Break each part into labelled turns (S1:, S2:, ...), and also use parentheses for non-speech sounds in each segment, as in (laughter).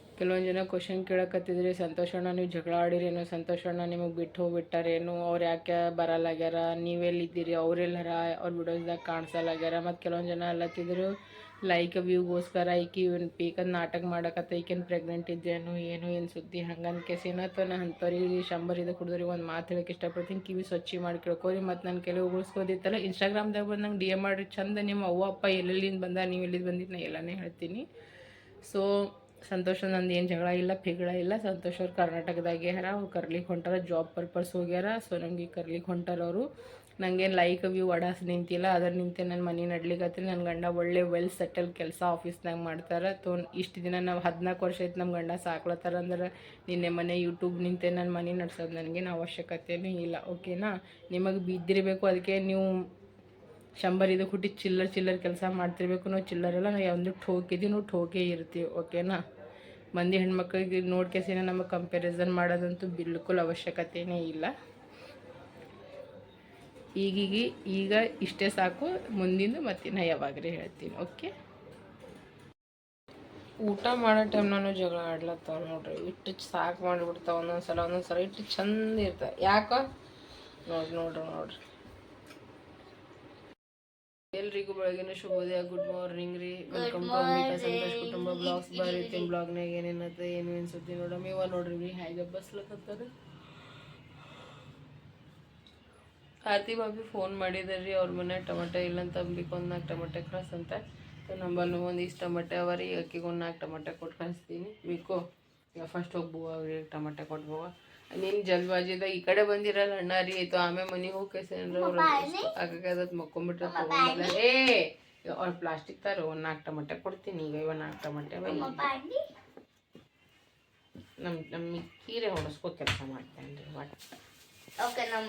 S1: ಕೆಲವೊಂದು ಜನ ಕ್ವಶನ್ ಕೇಳಕತ್ತಿದ್ರಿ ಸಂತೋಷಣ್ಣ ನೀವು ಜಗಳ ಆಡಿರೇನು? ಸಂತೋಷಣ್ಣ ನಿಮಗೆ ಬಿಟ್ಟು ಹೋಗ್ಬಿಟ್ಟಾರೇನು? ಅವ್ರು ಯಾಕೆ ಬರಲ್ಲಾಗ್ಯಾರ? ನೀವೆಲ್ಲಿದ್ದೀರಿ ಅವ್ರೆಲ್ಲರ ಅವ್ರ ವಿಡಿಯೋಸ್ದಾಗ ಕಾಣಿಸಲ್ಲಾಗ್ಯಾರ? ಮತ್ತು ಕೆಲವೊಂದು ಜನ ಅಲ್ಲತ್ತಿದ್ರು ಲೈಕ್ ವ್ಯೂಗೋಸ್ಕರ ಈಕಿ ಇವನ್ ಪೀಕಂದ್ ನಾಟಕ ಮಾಡಕತ್ತ, ಈಕೇನು ಪ್ರೆಗ್ನೆಂಟ್ ಇದ್ದೇನು, ಏನು ಏನು ಸುದ್ದಿ ಹಂಗೆ ಕೆಸಿನ, ಅಥವಾ ನಾನು ಅಂಥವ್ರಿಗೆ ಶಂಬರ್ ಇದು ಕುಡಿದ್ರಿ ಒಂದು ಮಾತು ಹೇಳಕ್ಕೆ ಇಷ್ಟಪಡ್ತೀನಿ. ಕಿವಿ ಸ್ವಚ್ಛ ಮಾಡಿ ಕೇಳ್ಕೊರಿ. ಮತ್ತು ನನ್ನ ಕೆಲವು ಉಳಿಸ್ಕೋದಿತ್ತಲ್ಲ ಇನ್ಸ್ಟಾಗ್ರಾಮ್ದಾಗ ಬಂದು ನಂಗೆ ಡಿ ಎಂ ಮಾಡಿರಿ, ಚಂದ ನಿಮ್ಮ ಅವ್ವ, ಅಪ್ಪ ಎಲ್ಲೆಲ್ಲಿಂದ ಬಂದ, ನೀವು ಎಲ್ಲಿಂದ ಬಂದಿದ್ದು ನಾ ಎಲ್ಲನೇ ಹೇಳ್ತೀನಿ. ಸೊ ಸಂತೋಷ ನಂದು ಏನು ಜಗಳ ಇಲ್ಲ, ಪಿಗಳ ಇಲ್ಲ. ಸಂತೋಷ್ ಅವ್ರು ಕರ್ನಾಟಕದಾಗೆ ಹರ ಅವ್ರು ಕರ್ಲಿಕ್ಕೆ ಹೊಂಟಾರ ಜಾಬ್ ಪರ್ಪಸ್ ಹೋಗ್ಯಾರ. ಸೊ ನಂಗೆ ಕರ್ಲಿಕ್ಕೆ ಹೊಂಟಾರ ಅವರು. ನಂಗೇನು ಲೈಕ್ ವ್ಯೂ ಒಡಾಸ್ ನಿಂತಿಲ್ಲ. ಅದ್ರ ನಿಂತೆ ನನ್ನ ಮನೆ ನಡ್ಲಿಕ್ಕೆ ನನ್ನ ಗಂಡ ಒಳ್ಳೆ ವೆಲ್ ಸೆಟಲ್ ಕೆಲಸ ಆಫೀಸ್ನಾಗ ಮಾಡ್ತಾರೆ. ತೋ ಇಷ್ಟು ದಿನ ನಾವು ಹದಿನಾಲ್ಕು ವರ್ಷ ಆಯ್ತು ನಮ್ಮ ಗಂಡ ಸಾಕ್ಲತ್ತಾರ ಅಂದ್ರೆ ನಿನ್ನೆ ಮನೆ ಯೂಟ್ಯೂಬ್ ನಿಂತೆ ನನ್ನ ಮನೆ ನಡ್ಸೋದು ನನಗೇನು ಅವಶ್ಯಕತೆಯೂ ಇಲ್ಲ. ಓಕೆನಾ ನಿಮಗೆ ಬಿದ್ದಿರಬೇಕು. ಅದಕ್ಕೆ ನೀವು ಶಂಬರ್ ಇದು ಹುಟ್ಟಿ ಚಿಲ್ಲರ್ ಚಿಲ್ಲರ್ ಕೆಲಸ ಮಾಡ್ತಿರ್ಬೇಕು ನಾವು ಚಿಲ್ಲರೆಲ್ಲ ನಾವು ಒಂದು ಠೋಕಿದ್ದೀವಿ ನಾವು ಠೋಕೆ ಇರ್ತೀವಿ. ಓಕೆನಾ ಮಂದಿ ಹೆಣ್ಮಕ್ಳಿಗೆ ನೋಡ್ಕೆಸಿನ ನಮಗೆ ಕಂಪ್ಯಾರಿಸನ್ ಮಾಡೋದಂತೂ ಬಿಲ್ಕುಲ್ ಅವಶ್ಯಕತೆಯೇ ಇಲ್ಲ. ಈಗೀಗ ಈಗ ಇಷ್ಟೇ ಸಾಕು ಮುಂದಿಂದು ಮತ್ತೆ ನಾ ಯಾವಾಗ್ರಿ ಹೇಳ್ತೀನಿ ಓಕೆ ಊಟ ಮಾಡೋ ಟೈಮ್ ನಾನು ಜಗಳ ಆಡ್ಲತ್ತಾವ ನೋಡ್ರಿ ಇಟ್ಟು ಸಾಕು ಮಾಡಿಬಿಡ್ತಾವ ಒಂದೊಂದ್ಸಲ ಒಂದೊಂದ್ಸಲ ಇಟ್ಟು ಚಂದ ಇರ್ತಾವ. ಯಾಕೋ? ನೋಡ್ರಿ ನೋಡ್ರಿ ನೋಡ್ರಿ. ಎಲ್ರಿಗೂ ಬೆಳಗಿನ ಶುಭೋದಯ ಗುಡ್ ಮಾರ್ನಿಂಗ್ ರೀ. ವೆಲ್ಕಮ್ ಟು ಅಮಿತಾ ಸಂತೋಷ್ ಕುಟುಂಬ ಬ್ಲಾಗ್ಸ್. ಬರೀತೀನಿ (laughs) ಬ್ಲಾಗ್ನಾಗ ಏನೇನತ್ತ ಏನು ಅನ್ಸುತ್ತೆ ಸುದ್ದಿ ನೋಡಮ್ಮ ಇವ ನೋಡ್ರಿ ರೀ ಹೇಗೆ ಬಸ್ಲಕತ್ತಾರ? ಆರತಿ ಬಾಬಿ ಫೋನ್ ಮಾಡಿದಾರ್ರಿ ಅವ್ರ ಮನೆ ಟೊಮೆಟೊ ಇಲ್ಲ ಅಂತ ಅಂಬಿಕ ಒಂದು ನಾಲ್ಕು ಟೊಮೆಟೊ ಕಳ್ಸ್ ಅಂತ. ನಂಬಲ್ಲಿ ಒಂದು ಇಷ್ಟು ಟೊಮೆಟೊ ಅವ ರೀ ಅಕ್ಕಿಗೆ ಒಂದು ನಾಲ್ಕು ಟೊಮೆಟೊ ಕೊಟ್ಟು ಕಳಿಸ್ತೀನಿ. ಬೇಕು ಈಗ ಫಸ್ಟ್ ಹೋಗಿ ಬೂವ ಅವ್ರಿಗೆ ಟೊಮೆಟೊ ಕೊಟ್ಬೋವ. ಬೂವ ನೀನು ಜಲ್ಬಾಜಿದ ಈ ಕಡೆ ಬಂದಿರಲ್ಲ ಅಣ್ಣ ರೀ ಆಯ್ತು ಆಮೇಲೆ ಮನೆಗೆ ಹೋಗ್ಕೇಸೇನ್ರಿ ಅವ್ರು. ಆಗಕ್ಕೆ ಮಕ್ಕೊಂಬಿಟ್ರೆ ತೊಗೊಂಡಿಲ್ಲ ಏ ಅವ್ರು ಪ್ಲಾಸ್ಟಿಕ್ ತರ ಒಂದು ನಾಲ್ಕು ಟೊಮೆಟೊ ಕೊಡ್ತೀನಿ ಈಗ ಇವ ನಾಲ್ಕು ಟೊಮೆಟೊ ಬೈ ನಮ್ಮ ನಮ್ಮ ಕೀರೆ ಹೊಡೆಸ್ಕೋ ಕೆಲಸ ಮಾಡ್ತೇನೆ ರೀ ಒಟ್ಟು
S2: ಓಕೆ ನಮ್ಮ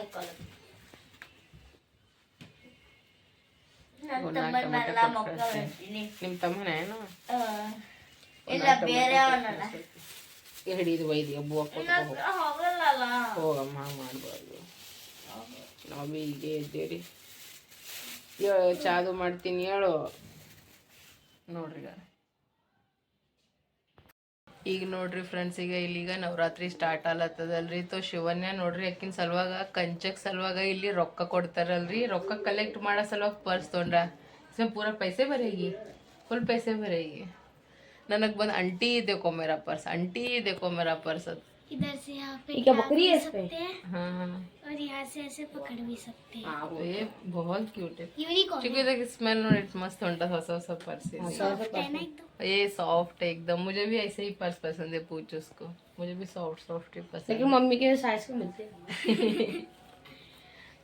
S1: ನಿಮ್ಮ ತಮ್ಮನ ಏನು
S2: ಇಲ್ಲ ಬೇರೆ ಅವನಲ್ಲ
S1: ಹಿಡಿದು ಒಯ್ದು
S2: ಹೋಗಲ್ಲ
S1: ಹೋಗಮ್ಮ ಹಂಗೆ ಮಾಡಬಾರ್ದು ನಾವು ಹೀಗೆ ಇದ್ದೇವ್ರಿ ಚಾದು ಮಾಡ್ತೀನಿ ಹೇಳು ನೋಡ್ರಿ ಈಗ ನೋಡ್ರಿ ಫ್ರೆಂಡ್ಸ್ ಈಗ ಇಲ್ಲಿಗ ನವರಾತ್ರಿ ಸ್ಟಾರ್ಟ್ ಆಲತ್ತದಲ್ರಿ. ತೋ ಶಿವನ್ಯ ನೋಡ್ರಿ, ಅಕ್ಕಿನ ಸಲುವಾಗ ಕಂಚಕ್ ಸಲುವಾಗ ಇಲ್ಲಿ ರೊಕ್ಕ ಕೊಡ್ತಾರಲ್ರಿ. ರೊಕ್ಕ ಕಲೆಕ್ಟ್ ಮಾಡೋ ಸಲುವಾಗಿ ಪರ್ಸ್ ತೊಗೊಂಡ್ರ ಸೊ ಪೂರಾ ಪೈಸೆ ಬರೇಗಿ? ಫುಲ್ ಪೈಸೆ ಬರೇಗಿ. ನನಗೆ ಬಂದು ಅಂಟಿ ಇದೆ ಕೊಮೇರ ಪರ್ಸ್ ಅಂಟಿ ಇದೆ ಕೊಮೇರ ಪರ್ಸ್ ಅದು.
S2: इधर से यहाँ पे
S3: क्या बकरी है इस पे
S1: हाँ हाँ
S2: और यहाँ से ऐसे पकड़ भी सकते हैं
S1: ये बहुत क्यूट है
S2: यूनिकॉर्न
S1: चिकू ಇದಕ್ಕೆ ಸ್ಮೆಲ್ ನೋಡಿ ಎಷ್ಟು ಮಸ್ತ್ ಉಂಟು ಹೊಸ ಹೊಸ पर्स
S2: है ना एकदम
S1: ये सॉफ्ट है एकदम मुझे भी ऐसे ही पर्स पसंद है पूछ उसको मुझे भी सॉफ्ट सॉफ्ट ही पसंद
S3: लेकिन मम्मी के साइज के मिलते हैं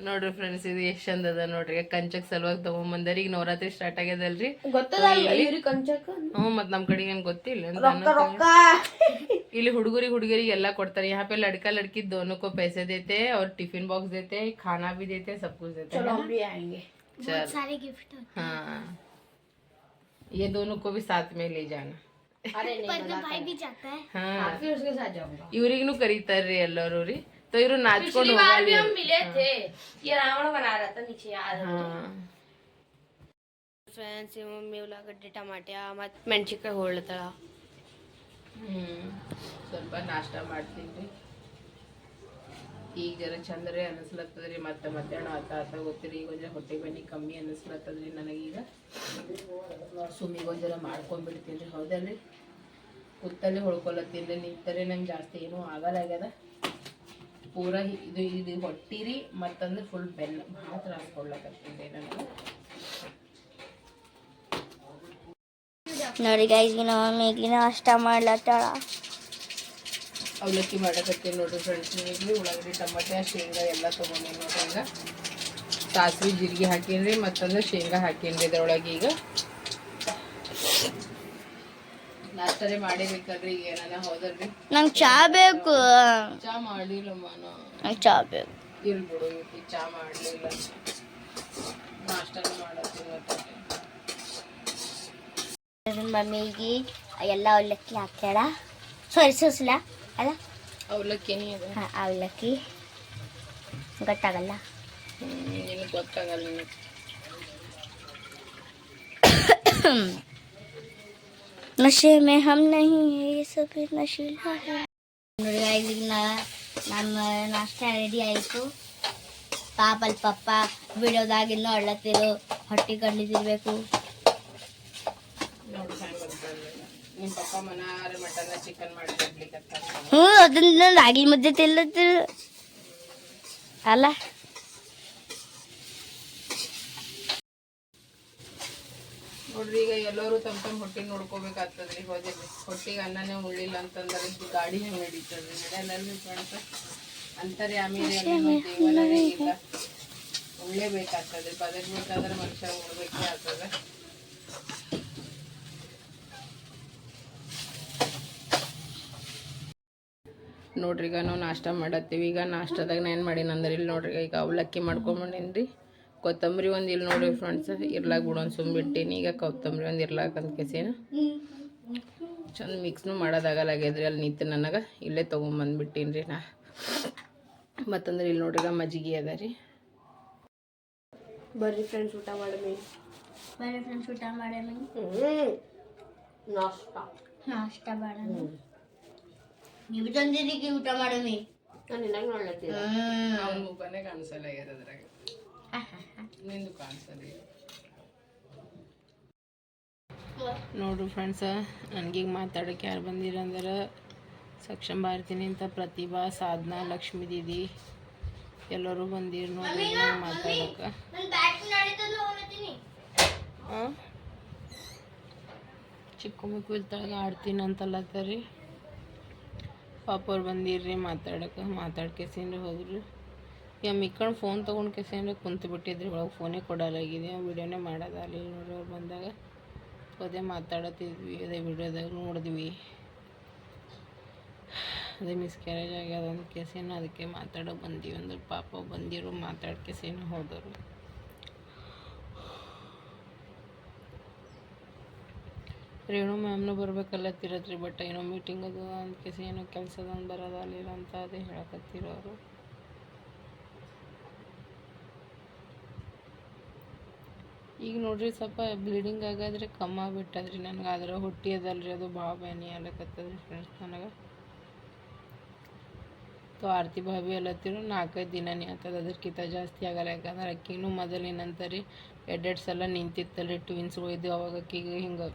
S1: ನೋಡ್ರಿ ಫ್ರೆಂಡ್ಸ್ ಇದು ಎಷ್ಟು ಚಂದ ಅದ ನೋಡ್ರಿ ಕಂಚಕ್ ಸಲುವಾಗಿ ತಗೊಂಬಂದಾರ ಈಗ ನವರಾತ್ರಿ ಸ್ಟಾರ್ಟ್ ಆಗ್ಯದಲ್ರಿ
S3: ಗೊತ್ತದಲ್ಲ ಇವ್ರಿಗೆ ಕಂಚಕ
S1: ಹ್ಞೂ ಮತ್ ನಮ್ ಕಡೆ ಏನ್ ಗೊತ್ತಿಲ್ಲ ಅಂತ
S3: ರೊಕ್ಕ ರೊಕ್ಕ
S1: ಇಲ್ಲಿ ಹುಡುಗರಿ ಹುಡುಗರಿಗೆ ಎಲ್ಲ ಕೊಡ್ತಾರೆ यहाँ पे लड़का लड़की दोनों को पैसे देते हैं और टिफिन बॉक्स देते हैं खाना भी देते हैं सब कुछ देते हैं
S3: चलो हम भी आएंगे
S2: बहुत सारे गिफ्ट होते
S1: हाँ ये दोनों को भी साथ में ले जाना
S3: अरे
S2: हैं पर जब भाई भी जाता है
S1: हाँ
S3: फिर उसके साथ जाऊंगा
S1: ಇವ್ರಿಗೂ ಕರೀತಾರ್ರಿ ಎಲ್ಲರೂ ರೀ तो ಇವ್ರು ನಾಚ್ಕೊಂಡು
S3: बार भी
S1: ಹೋಗಲ್ಲ
S3: हम मिले थे ये रावण बना रहा था नीचे याद
S1: ಹಾ
S3: ಫ್ರೆಂಡ್ಸ್ ಮಮ್ಮಿ ಉಳ್ಳಾಗಡ್ಡಿ ಟಮಾಟ್ಯ ಮತ್ತು ಮೆಣಸಿನ್ಕಾಯಿ ಹೊಳ್ತಾಳ
S1: ಹ್ಮ್ ಸ್ವಲ್ಪ ನಾಷ್ಟ ಮಾಡ್ತೀನಿ. ಈಗ ಜರ ಚಂದ್ರೆ ಅನಿಸ್ಲತ್ತದ್ರಿ, ಮತ್ತೆ ಮಧ್ಯಾಹ್ನ ಆತ ಆತ ಗೊತ್ತಿರಿ, ಈಗ ಒಂಜರ ಜರ ಹೊಟ್ಟೆ ಬನ್ನಿ ಕಮ್ಮಿ ಅನಿಸ್ಲತ್ತದ್ರಿ ನನಗೀಗ. ಸುಮ್ಮಿಗೆ ಒಂದ್ ಜರ ಮಾಡ್ಕೊಂಡ್ಬಿಡ್ತೀನಿ ರೀ ಹೌದಲ್ರಿ ಕುತ್ತಲ್ಲಿ ಹೊಳ್ಕೊಳತ್ತೀನಿ ರೀ ನಿಂತರೆ ನಂಗೆ ಜಾಸ್ತಿ ಏನೂ ಆಗಲ್ಲಾಗ್ಯದ ಪೂರ ಇದು ಇದು ಹೊಟ್ಟಿರಿ, ಮತ್ತಂದ್ರೆ ಫುಲ್ ಬೆಲ್ಲ ಭಾಳ ತ್ರಾಸ ಕೊಡ್ಲಕತ್ತೀನಿ ರೀ ನನಗೆ.
S2: ನೋಡಿ ಗೈಸ್ ಮಮ್ಮಿ ಈಗ ನಾಷ್ಟ ಮಾಡ್ಲತ್ತಾಳ.
S1: ಅವಲಕ್ಕಿ ಮಾಡಕತ್ತೆ ನೋಡ್ರಿ ಫ್ರೆಂಡ್ಸ್ ಈಗಲೂ ಉಳ್ಳಾಗಡ್ಡಿ ಟಮಾಟೆ ಶೇಂಗಾ ಎಲ್ಲ ತೊಗೊಂಡಿ ನೋಡ್ರಿ ಸಾಸಿವೆ ಜೀರಿಗೆ ಹಾಕೀನಿ ಮತ್ತಂದ್ರೆ ಶೇಂಗಾ ಹಾಕೀನಿ ಇದ್ರೊಳಗೆ ಈಗ. ನಾಷ್ಟರೇ ಮಾಡೇಬೇಕಲ್ರಿ ಈಗ ಏನಾನ ಹೌದಲ್ರಿ?
S2: ನಂಗೆ ಚಾ ಬೇಕು.
S1: ಚಾ ಮಾಡಿಲ್ಲಮ್ಮ ನಾನು
S2: ನಂಗೆ ಚಾ ಬೇಕು.
S1: ಇಲ್ಲಿ ಬಿಡು ಇವತ್ತು ಚಾ ಮಾಡಲಿಲ್ಲ ನಾಷ್ಟನೇ ಮಾಡತ್ತೀನಿ
S2: ಮಮ್ಮಿಗೆ ಎಲ್ಲ ಅವಲಕ್ಕಿ ಹಾಕ್ಯಾಳ. ಸಾರಿ ಸೋಸ್ಲ ಅಲ್ಲ? ಅವಲಕ್ಕಿ ಅವಲಕ್ಕಿ. ಗೊತ್ತಾಗಲ್ಲ.
S1: ಗೊತ್ತಾಗಲ್ಲ
S2: ನಶೆ ಮೇ ಹಮ್ ನಹಿ ಸಬ್ ನಶೀಲಾ ನೋಡಿ ಇಲ್ಲಿಗೆ ನಮ್ಮ ನಾಷ್ಟ ರೆಡಿ ಆಯಿತು. ಪಾಪ ಅಲ್ಲಿ ಪಪ್ಪ ವಿಡಿಯೋದಾಗಿನ್ನೂ ಅಳ್ಳತ್ತಿರು ಹೊಟ್ಟೆ ಕಂಡಿದಿರಬೇಕು
S1: ನಿಮ್ಮ ಪಪ್ಪ ಮನಾರ ಮಟನ್ ಚಿಕನ್ ಮಾಡಿ ಕೊಡ್ಲಿಕ್ಕೆ
S2: ಹ್ಞೂ ಅದನ್ನ ರಾಗಿ ಮುದ್ದೆ ತಿಲ್ಲತ್ತಿರು ಅಲ್ಲ?
S1: ನೋಡ್ರಿ ಈಗ ಎಲ್ಲರೂ ತಮ್ಮ ತಮ್ಮ ಹೊಟ್ಟೆ ನೋಡ್ಕೋಬೇಕಾಗ್ತದ್ರಿ ಹೋದ್ರಿ ಹೊಟ್ಟಿಗೆ ಅನ್ನನೇ ಉಳ್ಳಿಲ್ಲ ಅಂತಂದ್ರೆ ಇದು ಗಾಡಿ ಹೆಂಗ್ ನಡೀತದ್ರಿ ನಡೆಯಲ್ಲಲ್ರಿ ಫ್ರೆಂಡ್ಸ್ ಅಂತಾರೆ ಆಮೇಲೆ ಉಳ್ಳೇಬೇಕಾಗ್ತದೆ ಬದಕ್ಬೇಕಾದ್ರೆ ಮನುಷ್ಯ ಉಳ್ಬೇಕೇ ಆಗ್ತದೆ. ನೋಡ್ರಿ ಈಗ ನಾವು ನಾಷ್ಟ ಮಾಡತ್ತೀವಿ. ಈಗ ನಾಷ್ಟದಾಗ ನಾನು ಏನು ಮಾಡೀನಿ ಅಂದ್ರೆ ಇಲ್ಲಿ ನೋಡ್ರಿ ಈಗ ಅವಲಕ್ಕಿ ಮಾಡ್ಕೊಂಬಂಡೀನಿ ರೀ ಕೊತ್ತಂಬರಿ ಒಂದು ಇಲ್ಲಿ ನೋಡ್ರಿ ಫ್ರೆಂಡ್ಸ್ ಇರ್ಲಾಕ ಬಿಡೋನ್ ಸುಮ್ಬಿಟ್ಟಿನಿ ಈಗ ಕೊತ್ತಂಬರಿ ಒಂದು ಇರ್ಲಾಕ ಅಂತ ಕೆಸೇನ. ಚಂದ ಮಿಕ್ಸ್ನು ಮಾಡೋದಾಗಲ್ಲಾಗ್ಯದ್ರಿ ಅಲ್ಲಿ ನಿಂತು ನನಗೆ ಇಲ್ಲೇ ತೊಗೊಂಬಂದ್ಬಿಟ್ಟೀನಿ ರೀ ನಾ. ಮತ್ತಂದ್ರೆ ಇಲ್ಲಿ ನೋಡ್ರಿ ಈಗ ಮಜ್ಜಿಗೆ ಅದ ರೀ.
S3: ಬರ್ರಿ ಫ್ರೆಂಡ್ಸ್ ಊಟ ಮಾಡಮಿ.
S2: ಬರ್ರಿ ಫ್ರೆಂಡ್ಸ್ ಊಟ ಮಾಡಮಿ.
S3: ನಾಷ್ಟ.
S2: ನಾಷ್ಟ ಮಾಡೋಣ ನೀವು ತಂದಿದ್ದಕ್ಕೆ ಊಟ ಮಾಡಮಿ.
S3: ನಾನು ಇನ್ನಾಗ ನೋಡ್ಲತ್ತೀನಿ
S1: ಅವ್ನ ಮುಖನೇ ಕಾಣಿಸಲ್ಲ ಆಗ್ಯದ ಅದ್ರಾಗ ನಿಂದು ಕಾಣಿಸಲ್ಲ ನೋಡ್ರಿ ಫ್ರೆಂಡ್ಸ ನನಗೀಗ ಮಾತಾಡೋಕೆ ಯಾರು ಬಂದಿರಂದ್ರೆ ಸಕ್ಷಮ ಭಾರತಿನಿ ಅಂತ ಪ್ರತಿಭಾ ಸಾಧನಾ ಲಕ್ಷ್ಮೀ ದೀದಿ ಎಲ್ಲರೂ ಬಂದಿರು ನೋಡ್ರಿ ಮಾತಾಡೋಕ. ಚಿಕ್ಕ ಮಕ್ಕಳು ಇಲ್ತಾಗ ಆಡ್ತೀನಿ ಅಂತಲ್ಲತ್ತಾರಿ ಪಾಪ ಅವ್ರು ಬಂದಿರ್ರಿ ಮಾತಾಡಕ್ಕೆ ಮಾತಾಡ್ಕೆಸಿಂದ್ರೆ ಹೋದ್ರು ಈಗ ಮಿಕ್ಕಂಡು ಫೋನ್ ತೊಗೊಂಡು ಕೆಸಿಂದ್ರೆ ಕುಂತು ಬಿಟ್ಟಿದ್ರಿ ಒಳಗೆ ಫೋನೇ ಕೊಡಲಾಗಿದೆ ವಿಡಿಯೋನೇ ಮಾಡೋದಲ್ಲ ನೋಡ್ರಿ ಅವ್ರು ಬಂದಾಗ. ಅದೇ ಮಾತಾಡತ್ತಿದ್ವಿ ಅದೇ ವಿಡಿಯೋದಾಗ ನೋಡಿದ್ವಿ. ಅದೇ ಮಿಸ್ಕ್ಯಾರೇಜ್ ಆಗ್ಯದ ಅಂದ ಕೆಸಿನ, ಅದಕ್ಕೆ ಮಾತಾಡೋ ಬಂದೀವಿ ಅಂದ್ರೆ. ಪಾಪ ಬಂದಿರು, ಮಾತಾಡ್ಕೆಸಿನ ಹೋದರು ರೇಣು ಮ್ಯಾಮ್ನು ಬರ್ಬೇಕಲ್ಲತ್ತಿರತ್ರಿ ಬಟ್ ಏನೋ ಮೀಟಿಂಗ್ ಅದು ಅಂತ ಕೇಸಿ ಏನೋ ಕೆಲ್ಸದಂಗೆ ಬರೋದಲ್ಲಿಲ್ಲ ಅಂತ ಅದೇ ಹೇಳಕತ್ತಿರೋರು ಈಗ ನೋಡ್ರಿ ಸ್ವಲ್ಪ ಬ್ಲೀಡಿಂಗ್ ಆಗಾದ್ರೆ ಕಮ್ಮಿ ಬಿಟ್ಟದ್ರಿ ನನಗೆ, ಆದ್ರೆ ಹೊಟ್ಟಿ ಅದಲ್ರಿ, ಅದು ಭಾಳ ಬ್ಯಾನಿ ಅಲ್ಲಕತ್ತದ್ರಿ ಫ್ರೆಂಡ್ಸ್ ನನಗೆ. ಸೊ ಆರತಿ ಭಾವಿ ಅಲ್ಲತ್ತಿರು ನಾಲ್ಕೈದು ದಿನನೇ ಆಗ್ತದೆ ಅದಕ್ಕಿಂತ ಜಾಸ್ತಿ ಆಗಲ್ಲ, ಯಾಕಂದ್ರೆ ಅಕ್ಕಿನೂ ಮೊದಲಿನಂತ ರೀ ಎರಡೆರಡು ಸಲ ನಿಂತಿತ್ತಲ್ರಿ ಟ್ವಿನ್ಸ್ಗಳು ಇದ್ದು ಅವಾಗ ಅಕ್ಕಿಗೆ ಹಿಂಗೆ